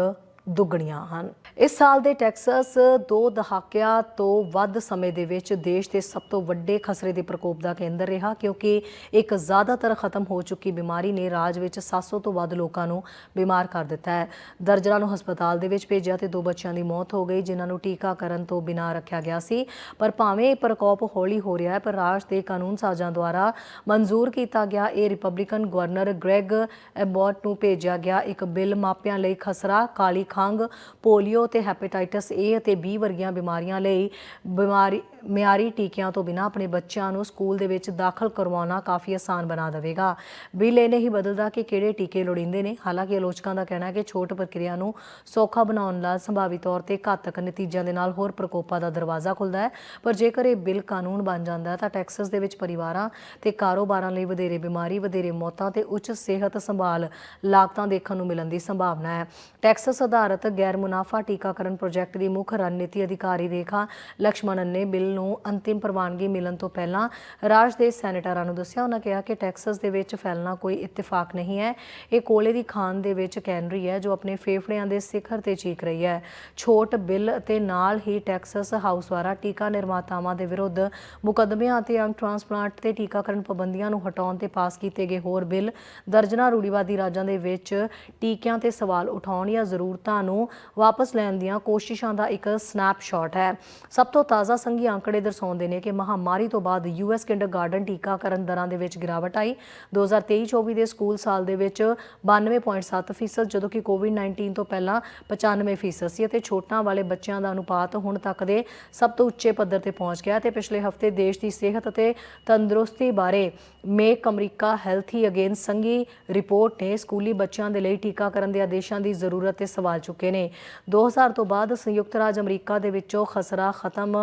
ਦੁੱਗਣੀਆਂ ਹਨ। ਇਸ ਸਾਲ ਦੇ ਟੈਕਸਸ ਦੋ ਦਹਾਕਿਆਂ ਤੋਂ ਵੱਧ ਸਮੇਂ ਦੇ ਵਿੱਚ ਦੇਸ਼ ਦੇ ਸਭ ਤੋਂ ਵੱਡੇ ਖਸਰੇ ਦੇ ਪ੍ਰਕੋਪ ਦਾ ਕੇਂਦਰ ਰਿਹਾ, ਕਿਉਂਕਿ ਇੱਕ ਜ਼ਿਆਦਾਤਰ ਖਤਮ ਹੋ ਚੁੱਕੀ ਬਿਮਾਰੀ ਨੇ ਰਾਜ ਵਿੱਚ 700 ਤੋਂ ਵੱਧ ਲੋਕਾਂ ਨੂੰ ਬਿਮਾਰ ਕਰ ਦਿੱਤਾ ਹੈ। ਦਰਜਨਾਂ ਨੂੰ ਹਸਪਤਾਲ ਦੇ ਵਿੱਚ ਭੇਜਿਆ ਤੇ ਦੋ ਬੱਚਿਆਂ ਦੀ ਮੌਤ ਹੋ ਗਈ, ਜਿਨ੍ਹਾਂ ਨੂੰ ਟੀਕਾਕਰਨ ਤੋਂ ਬਿਨਾਂ ਰੱਖਿਆ ਗਿਆ ਸੀ। ਪਰ ਭਾਵੇਂ ਇਹ ਪ੍ਰਕੋਪ ਹੌਲੀ ਹੋ ਰਿਹਾ ਹੈ, ਪਰ ਰਾਜ ਦੇ ਕਾਨੂੰਨ ਸਾਜ਼ਾਂ ਦੁਆਰਾ ਮਨਜ਼ੂਰ ਕੀਤਾ ਗਿਆ। ਇਹ ਰਿਪਬਲਿਕਨ ਗਵਰਨਰ ਗ੍ਰੈਗ ਐਬੋਟ ਨੂੰ ਭੇਜਿਆ ਗਿਆ ਇੱਕ ਬਿੱਲ ਮਾਪਿਆਂ ਲਈ ਖਸਰਾ, ਕਾਲੀ ਖੰਘ ਪੋਲੀਓ ਤੇ ਹੈਪੇਟਾਈਟਸ ਏ ਅਤੇ ਬੀ ਵਰਗੀਆਂ ਬਿਮਾਰੀਆਂ ਲਈ ਬਿਮਾਰੀ, ਮਿਆਰੀ ਟੀਕਿਆਂ ਤੋਂ ਬਿਨਾਂ ਆਪਣੇ ਬੱਚਿਆਂ ਨੂੰ ਸਕੂਲ ਦੇ ਵਿੱਚ ਦਾਖਲ ਕਰਵਾਉਣਾ ਕਾਫੀ ਆਸਾਨ ਬਣਾ ਦੇਵੇਗਾ। ਬਿੱਲ ਇਹ ਨਹੀਂ ਬਦਲਦਾ ਕਿ ਕਿਹੜੇ ਟੀਕੇ ਲੋੜੀਂਦੇ ਨੇ? ਹਾਲਾਂਕਿ ਆਲੋਚਕਾਂ ਦਾ ਕਹਿਣਾ ਹੈ ਕਿ ਛੋਟ ਪ੍ਰਕਿਰਿਆ ਨੂੰ ਸੌਖਾ ਬਣਾਉਣ ਨਾਲ ਸੰਭਾਵੀ ਤੌਰ ਤੇ ਘਾਤਕ ਨਤੀਜਿਆਂ ਦੇ ਨਾਲ ਹੋਰ ਪ੍ਰਕੋਪਾਂ ਦਾ ਦਰਵਾਜ਼ਾ ਖੁੱਲਦਾ ਹੈ। ਪਰ ਜੇਕਰ ਇਹ ਬਿੱਲ ਕਾਨੂੰਨ ਬਣ ਜਾਂਦਾ ਹੈ ਤਾਂ ਟੈਕਸਸ ਦੇ ਵਿੱਚ ਪਰਿਵਾਰਾਂ ਤੇ ਕਾਰੋਬਾਰਾਂ ਲਈ ਵਧੇਰੇ ਬਿਮਾਰੀ, ਵਧੇਰੇ ਮੌਤਾਂ ਤੇ ਉੱਚ ਸਿਹਤ ਸੰਭਾਲ ਲਾਗਤਾਂ ਦੇਖਣ ਨੂੰ ਮਿਲਣ ਦੀ ਸੰਭਾਵਨਾ ਹੈ। ਟੈਕਸਸ ਆਧਾਰਿਤ ਗੈਰ ਮੁਨਾਫਾ ਟੀਕਾਕਰਨ ਪ੍ਰੋਜੈਕਟ ਦੀ ਮੁੱਖ ਰਣਨੀਤੀ ਅਧਿਕਾਰੀ ਰੇਖਾ ਲక్ష్ਮਣਨ ਨੇ ਬਿੱਲ ਨੂੰ ਅੰਤਿਮ ਪ੍ਰਵਾਨਗੀ ਮਿਲਣ ਤੋਂ ਪਹਿਲਾਂ ਰਾਜ ਦੇ ਸੈਨੇਟਰਾਂ ਨੂੰ ਦੱਸਿਆ। ਉਹਨਾਂ ਕਿਹਾ ਕਿ ਟੈਕਸਸ ਦੇ ਵਿੱਚ ਫੈਲਣਾ ਕੋਈ ਇਤਫਾਕ ਨਹੀਂ ਹੈ। ਇਹ ਕੋਲੇ ਦੀ ਖਾਨ ਦੇ ਵਿੱਚ ਕੈਨਰੀ ਹੈ, ਜੋ ਆਪਣੇ ਫੇਫੜਿਆਂ ਦੇ ਸਿਖਰ ਤੇ ਚੀਕ ਰਹੀ ਹੈ। ਛੋਟ ਬਿੱਲ ਅਤੇ ਨਾਲ ਹੀ ਟੈਕਸਸ ਹਾਊਸ ਦੁਆਰਾ ਟੀਕਾ ਨਿਰਮਾਤਾਵਾਂ ਦੇ ਵਿਰੁੱਧ ਮੁਕਦਮਿਆਂ ਅਤੇ ਅੰਗ ਟ੍ਰਾਂਸਪਲਾਂਟ ਤੇ ਟੀਕਾਕਰਨ ਪਾਬੰਦੀਆਂ ਨੂੰ ਹਟਾਉਣ ਤੇ ਪਾਸ ਕੀਤੇ ਗਏ ਹੋਰ ਬਿੱਲ ਦਰਜਨਾ ਰੂੜੀਵਾਦੀ ਰਾਜਾਂ ਦੇ ਵਿੱਚ ਟੀਕਿਆਂ ਤੇ ਸਵਾਲ ਉਠਾਉਣ ਜਾਂ ਜ਼ਰੂਰਤਾਂ ਨੂੰ ਵਾਪਸ ਲੈਣ ਦੀਆਂ ਕੋਸ਼ਿਸ਼ਾਂ ਦਾ ਇੱਕ ਸਨੈਪਸ਼ਾਟ ਹੈ। ਸਭ ਤੋਂ ਤਾਜ਼ਾ ਸੰਘੀ ਅੰਕੜੇ ਦਰਸਾਉਂਦੇ ਨੇ ਕਿ ਮਹਾਮਾਰੀ ਤੋਂ ਬਾਅਦ ਯੂਐਸ ਕਿੰਡਰਗਾਰਟਨ ਟੀਕਾਕਰਨ ਦਰਾਂ ਦੇ ਵਿੱਚ ਗਿਰਾਵਟ ਆਈ। 2023-24 ਦੇ ਸਕੂਲ ਸਾਲ ਦੇ ਵਿੱਚ 92.7% ਫੀਸਦ, ਜਦੋਂ ਕਿ ਕੋਵਿਡ-19 ਤੋਂ ਪਹਿਲਾਂ 95% ਫੀਸਦ ਸੀ ਅਤੇ ਛੋਟਾਂ ਵਾਲੇ ਬੱਚਿਆਂ ਦਾ ਅਨੁਪਾਤ ਹੁਣ ਤੱਕ ਦੇ ਸਭ ਤੋਂ ਉੱਚੇ ਪੱਧਰ ਤੇ ਪਹੁੰਚ ਗਿਆ ਤੇ ਪਿਛਲੇ ਹਫ਼ਤੇ ਦੇਸ਼ ਦੀ ਸਿਹਤ ਅਤੇ ਤੰਦਰੁਸਤੀ ਬਾਰੇ ਮੇਕ ਅਮਰੀਕਾ ਹੈਲਥੀ ਅਗੇਨ ਸੰਘੀ ਰਿਪੋਰਟ ਨੇ ਸਕੂਲੀ ਬੱਚਿਆਂ ਦੇ ਲਈ ਟੀਕਾਕਰਨ ਦੇ ਆਦੇਸ਼ਾਂ ਦੀ ਜ਼ਰੂਰਤ ਤੇ ਸਵਾਲ ਚੁੱਕੇ ਨੇ। 2000 ਤੋਂ ਬਾਅਦ ਸੰਯੁਕਤ ਰਾਜ ਅਮਰੀਕਾ ਦੇ ਵਿੱਚੋਂ ਖਸਰਾ ਖਤਮ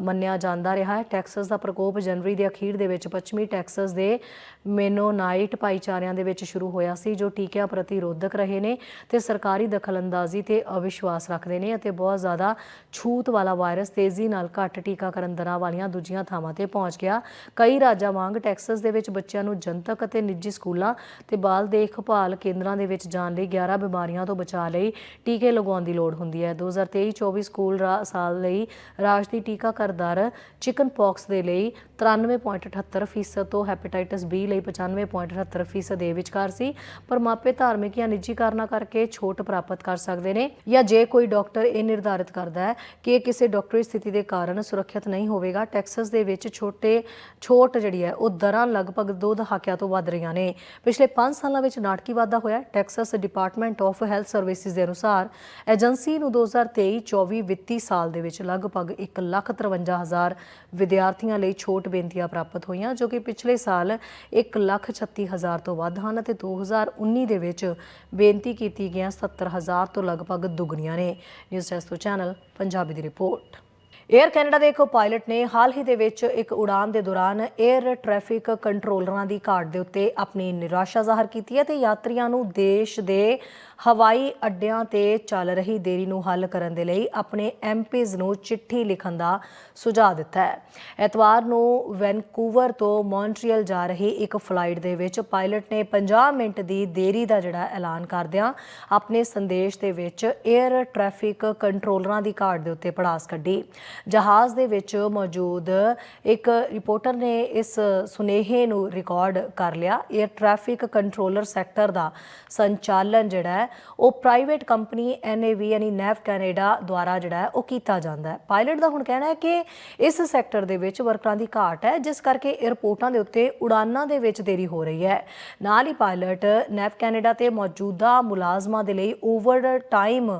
ਮੰਨਿਆ ਜਾਂਦਾ ਰਿਹਾ ਹੈ। ਟੈਕਸਸ ਦਾ ਪ੍ਰਕੋਪ ਜਨਵਰੀ ਦੇ ਅਖੀਰ ਦੇ ਵਿੱਚ ਪੱਛਮੀ ਟੈਕਸਸ ਦੇ ਮੈਨੋਨਾਈਟ ਭਾਈਚਾਰਿਆਂ ਦੇ ਵਿੱਚ ਸ਼ੁਰੂ ਹੋਇਆ ਸੀ, ਜੋ ਟੀਕਿਆਂ ਪ੍ਰਤੀ ਰੋਧਕ ਰਹੇ ਨੇ ਤੇ ਸਰਕਾਰੀ ਦਖਲਅੰਦਾਜ਼ੀ ਤੇ ਅਵਿਸ਼ਵਾਸ ਰੱਖਦੇ ਨੇ ਅਤੇ ਬਹੁਤ ਜ਼ਿਆਦਾ ਛੂਤ ਵਾਲਾ ਵਾਇਰਸ ਤੇਜ਼ੀ ਨਾਲ ਘੱਟ ਟੀਕਾਕਰਨ ਦਰਾਂ ਵਾਲੀਆਂ ਦੂਜੀਆਂ ਥਾਵਾਂ ਤੇ ਪਹੁੰਚ ਗਿਆ। ਕਈ ਰਾਜਾਂ ਵਾਂਗ ਟੈਕਸਸ ਦੇ ਵਿੱਚ ਬੱਚਿਆਂ ਨੂੰ ਜਨਤਕ ਅਤੇ ਨਿੱਜੀ ਸਕੂਲਾਂ ਤੇ ਬਾਲ ਦੇਖਭਾਲ ਕੇਂਦਰਾਂ ਦੇ ਵਿੱਚ ਜਾਣ ਲਈ 11 ਬਿਮਾਰੀਆਂ ਤੋਂ ਬਚਾਅ ਲਈ ਟੀਕੇ ਲਗਾਉਣ ਦੀ ਲੋੜ ਹੁੰਦੀ ਹੈ। 2023-24 ਸਕੂਲ ਰਾ- ਸਾਲ ਲਈ ਰਾਜ ਦੀ ਦਰ ਚਿਕਨ ਪੌਕਸ ਦੇ ਲਈ 93.78 ਫੀਸਦ ਤੋਂ ਹੈਪੇਟਾਈਟਸ ਬੀ ਲਈ 95.78 ਫੀਸਦ ਦੇ ਵਿਚਕਾਰ ਸੀ। ਪਰ ਮਾਪੇ ਧਾਰਮਿਕ ਜਾਂ ਨਿੱਜੀ ਕਾਰਨਾਂ ਕਰਕੇ ਛੋਟ ਪ੍ਰਾਪਤ ਕਰ ਸਕਦੇ ਨੇ ਜਾਂ ਜੇ ਕੋਈ ਡਾਕਟਰ ਇਹ ਨਿਰਧਾਰਿਤ ਕਰਦਾ ਹੈ ਕਿ ਇਹ ਕਿਸੇ ਡਾਕਟਰੀ ਸਥਿਤੀ ਦੇ ਕਾਰਨ ਸੁਰੱਖਿਅਤ ਨਹੀਂ ਹੋਵੇਗਾ, ਟੈਕਸਸ ਦੇ ਵਿੱਚ ਛੋਟੇ, ਛੋਟ ਜਿਹੜੀ ਹੈ ਉਹ ਦਰਾਂ ਲਗਭਗ ਦੋ ਦਹਾਕਿਆਂ ਤੋਂ ਵੱਧ ਰਹੀਆਂ ਨੇ। ਪਿਛਲੇ 5 ਸਾਲਾਂ ਵਿੱਚ ਨਾਟਕੀ ਵਾਧਾ ਹੋਇਆ। ਹੈ। Texas department of health services ਦੇ ਅਨੁਸਾਰ ਏਜੰਸੀ ਨੂੰ 2023-24 ਵਿੱਤੀ ਸਾਲ ਦੇ ਵਿੱਚ ਲਗਭਗ 1,53,000 ਵਿਦਿਆਰਥੀਆਂ ਲਈ ਛੋਟ ਬੇਨਤੀਆਂ ਪ੍ਰਾਪਤ ਹੋਈਆਂ ਜੋ ਕਿ ਪਿਛਲੇ ਸਾਲ 1,36,000 ਤੋਂ ਵੱਧ ਹਨ ਅਤੇ 2019 ਦੇ ਵਿੱਚ ਬੇਨਤੀ ਕੀਤੀ ਗਈਆਂ 70,000 ਤੋਂ ਲਗਭਗ ਦੁੱਗਣੀਆਂ ਨੇ। ਨਿਊਜ਼ ਡੈਸਕ ਤੋਂ ਚੈਨਲ ਪੰਜਾਬੀ ਦੀ ਰਿਪੋਰਟ। ਏਅਰ ਕੈਨੇਡਾ ਦੇ ਇੱਕ ਪਾਇਲਟ ਨੇ ਹਾਲ ਹੀ ਦੇ ਵਿੱਚ ਇੱਕ ਉਡਾਨ ਦੇ ਦੌਰਾਨ ਏਅਰ ਟ੍ਰੈਫਿਕ ਕੰਟਰੋਲਰਾਂ ਦੀ ਘਾਟ ਦੇ ਉੱਤੇ ਆਪਣੀ ਨਿਰਾਸ਼ਾ ਜ਼ਾਹਰ ਕੀਤੀ ਹੈ ਤੇ ਯਾਤਰੀਆਂ ਨੂੰ ਦੇਸ਼ ਦੇ ਹਵਾਈ ਅੱਡਿਆਂ ਤੇ ਚੱਲ ਰਹੀ ਦੇਰੀ ਨੂੰ ਹੱਲ ਕਰਨ ਦੇ ਲਈ ਆਪਣੇ ਐਮਪੀਜ਼ ਨੂੰ ਚਿੱਠੀ ਲਿਖਣ ਦਾ ਸੁਝਾਅ ਦਿੱਤਾ ਹੈ। ਐਤਵਾਰ ਨੂੰ ਵੈਨਕੂਵਰ ਤੋਂ ਮੌਂਟਰੀਅਲ ਜਾ ਰਹੀ ਇੱਕ ਫਲਾਈਟ ਦੇ ਵਿੱਚ ਪਾਇਲਟ ਨੇ 50 ਮਿੰਟ ਦੀ ਦੇਰੀ ਦਾ ਜਿਹੜਾ ਐਲਾਨ ਕਰਦਿਆਂ ਆਪਣੇ ਸੰਦੇਸ਼ ਦੇ ਵਿੱਚ ਏਅਰ ਟ੍ਰੈਫਿਕ ਕੰਟਰੋਲਰਾਂ ਦੀ ਘਾਟ ਦੇ ਉੱਤੇ ਪੜਾਸ ਕੱਢੀ। ਜਹਾਜ਼ ਦੇ ਵਿੱਚ ਮੌਜੂਦ ਇੱਕ ਰਿਪੋਰਟਰ ਨੇ ਇਸ ਸੁਨੇਹੇ ਨੂੰ ਰਿਕਾਰਡ ਕਰ ਲਿਆ। 에ਅਰ ਟ੍ਰੈਫਿਕ ਕੰਟਰੋਲਰ ਸੈਕਟਰ ਦਾ ਸੰਚਾਲਨ ਜਿਹੜਾ ਹੈ, ਉਹ ਪ੍ਰਾਈਵੇਟ ਕੰਪਨੀ ਐਨਏਵੀ ਯਾਨੀ ਨੈਵ ਕੈਨੇਡਾ ਦੁਆਰਾ ਜਿਹੜਾ ਹੈ, ਉਹ ਕੀਤਾ ਜਾਂਦਾ ਹੈ। ਪਾਇਲਟ ਦਾ ਹੁਣ ਕਹਿਣਾ ਹੈ ਕਿ ਇਸ ਸੈਕਟਰ ਦੇ ਵਿੱਚ ਵਰਕਰਾਂ ਦੀ ਘਾਟ ਹੈ, ਜਿਸ ਕਰਕੇ 에ਅਰਪੋਰਟਾਂ ਦੇ ਉੱਤੇ ਉਡਾਨਾਂ ਦੇ ਵਿੱਚ ਦੇਰੀ ਹੋ ਰਹੀ ਹੈ। ਨਾਲ ਹੀ ਪਾਇਲਟ ਨੈਵ ਕੈਨੇਡਾ ਤੇ ਮੌਜੂਦਾ ਮੁਲਾਜ਼ਮਾਂ ਦੇ ਲਈ ਓਵਰ ਟਾਈਮ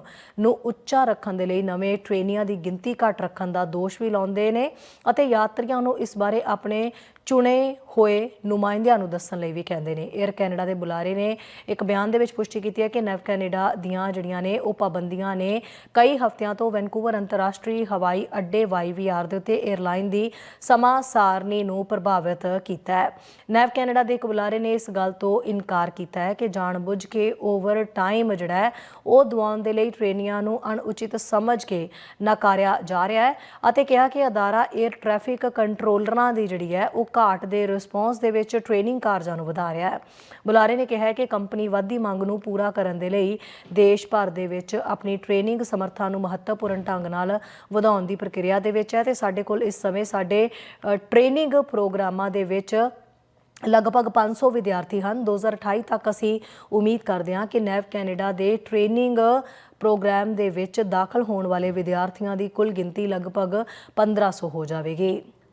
ਨੂੰ ਉੱਚਾ ਰੱਖਣ ਦੇ ਲਈ ਨਵੇਂ ਟ੍ਰੇਨੀਆਂ ਦੀ ਗਿਣਤੀ ਘੱਟ ਰੱਖਣ ਦਾ ਦੋਸ਼ ਵੀ ਲਾਉਂਦੇ ਨੇ ਅਤੇ ਯਾਤਰੀਆਂ ਨੂੰ ਇਸ ਬਾਰੇ ਆਪਣੇ ਚੁਣੇ ਹੋਏ ਨੁਮਾਇੰਦਿਆਂ ਨੂੰ ਦੱਸਣ ਲਈ ਵੀ ਕਹਿੰਦੇ ਨੇ। 에ਅਰ ਕੈਨੇਡਾ ਦੇ ਬੁਲਾਰੇ ਨੇ ਇੱਕ ਬਿਆਨ ਦੇ ਵਿੱਚ ਪੁਸ਼ਟੀ ਕੀਤੀ ਹੈ ਕਿ ਨੈਵ ਕੈਨੇਡਾ ਦੀਆਂ ਜਿਹੜੀਆਂ ਨੇ ਉਹ ਪਾਬੰਦੀਆਂ ਨੇ ਕਈ ਹਫ਼ਤਿਆਂ ਤੋਂ ਵੈਨਕੂਵਰ ਅੰਤਰਰਾਸ਼ਟਰੀ ਹਵਾਈ ਅੱਡੇ YVR ਦੇ ਉੱਤੇ 에ਅਰਲਾਈਨ ਦੀ ਸਮਾਂ ਸਾਰਨੀ ਨੂੰ ਪ੍ਰਭਾਵਿਤ ਕੀਤਾ ਹੈ। ਨਵ ਕੈਨੇਡਾ ਦੇ ਇੱਕ ਬੁਲਾਰੇ ਨੇ ਇਸ ਗੱਲ ਤੋਂ ਇਨਕਾਰ ਕੀਤਾ ਹੈ ਕਿ ਜਾਣ ਬੁੱਝ ਕੇ ਓਵਰ ਟਾਈਮ ਜਿਹੜਾ ਉਹ ਦਵਾਉਣ ਦੇ ਲਈ ਟ੍ਰੇਨੀਆਂ ਨੂੰ ਅਣਉਚਿਤ ਸਮਝ ਕੇ ਨਕਾਰਿਆ ਜਾ ਰਿਹਾ ਹੈ ਅਤੇ ਕਿਹਾ ਕਿ ਅਦਾਰਾ 에ਅਰ ਟ੍ਰੈਫਿਕ ਕੰਟਰੋਲਰਾਂ ਦੀ ਜਿਹੜੀ ਹੈ, ਉਹ ਘਾਟ ਦੇ ਰਿਸਪੌਂਸ ਦੇ ਵਿੱਚ ਟ੍ਰੇਨਿੰਗ ਕਾਰਜਾਂ ਨੂੰ ਵਧਾ ਰਿਹਾ ਹੈ। ਬੁਲਾਰੇ ਨੇ ਕਿਹਾ ਹੈ ਕਿ ਕੰਪਨੀ ਵੱਧਦੀ ਮੰਗ ਨੂੰ ਪੂਰਾ ਕਰਨ ਦੇ ਲਈ ਦੇਸ਼ ਭਰ ਦੇ ਵਿੱਚ ਆਪਣੀ ਟ੍ਰੇਨਿੰਗ ਸਮਰੱਥਾ ਨੂੰ ਮਹੱਤਵਪੂਰਨ ਢੰਗ ਨਾਲ ਵਧਾਉਣ ਦੀ ਪ੍ਰਕਿਰਿਆ ਦੇ ਵਿੱਚ ਹੈ ਤੇ ਸਾਡੇ ਕੋਲ ਇਸ ਸਮੇਂ ਸਾਡੇ ਟ੍ਰੇਨਿੰਗ ਪ੍ਰੋਗਰਾਮਾਂ ਦੇ ਵਿੱਚ ਲਗਭਗ 500 ਵਿਦਿਆਰਥੀ ਹਨ। 2028 ਤੱਕ ਅਸੀਂ ਉਮੀਦ ਕਰਦੇ ਹਾਂ ਕਿ ਨੈਵ ਕੈਨੇਡਾ ਦੇ ਟ੍ਰੇਨਿੰਗ ਪ੍ਰੋਗਰਾਮ ਦੇ ਵਿੱਚ ਦਾਖਲ ਹੋਣ ਵਾਲੇ ਵਿਦਿਆਰਥੀਆਂ ਦੀ ਕੁੱਲ ਗਿਣਤੀ ਲਗਭਗ 1500 ਹੋ ਜਾਵੇਗੀ।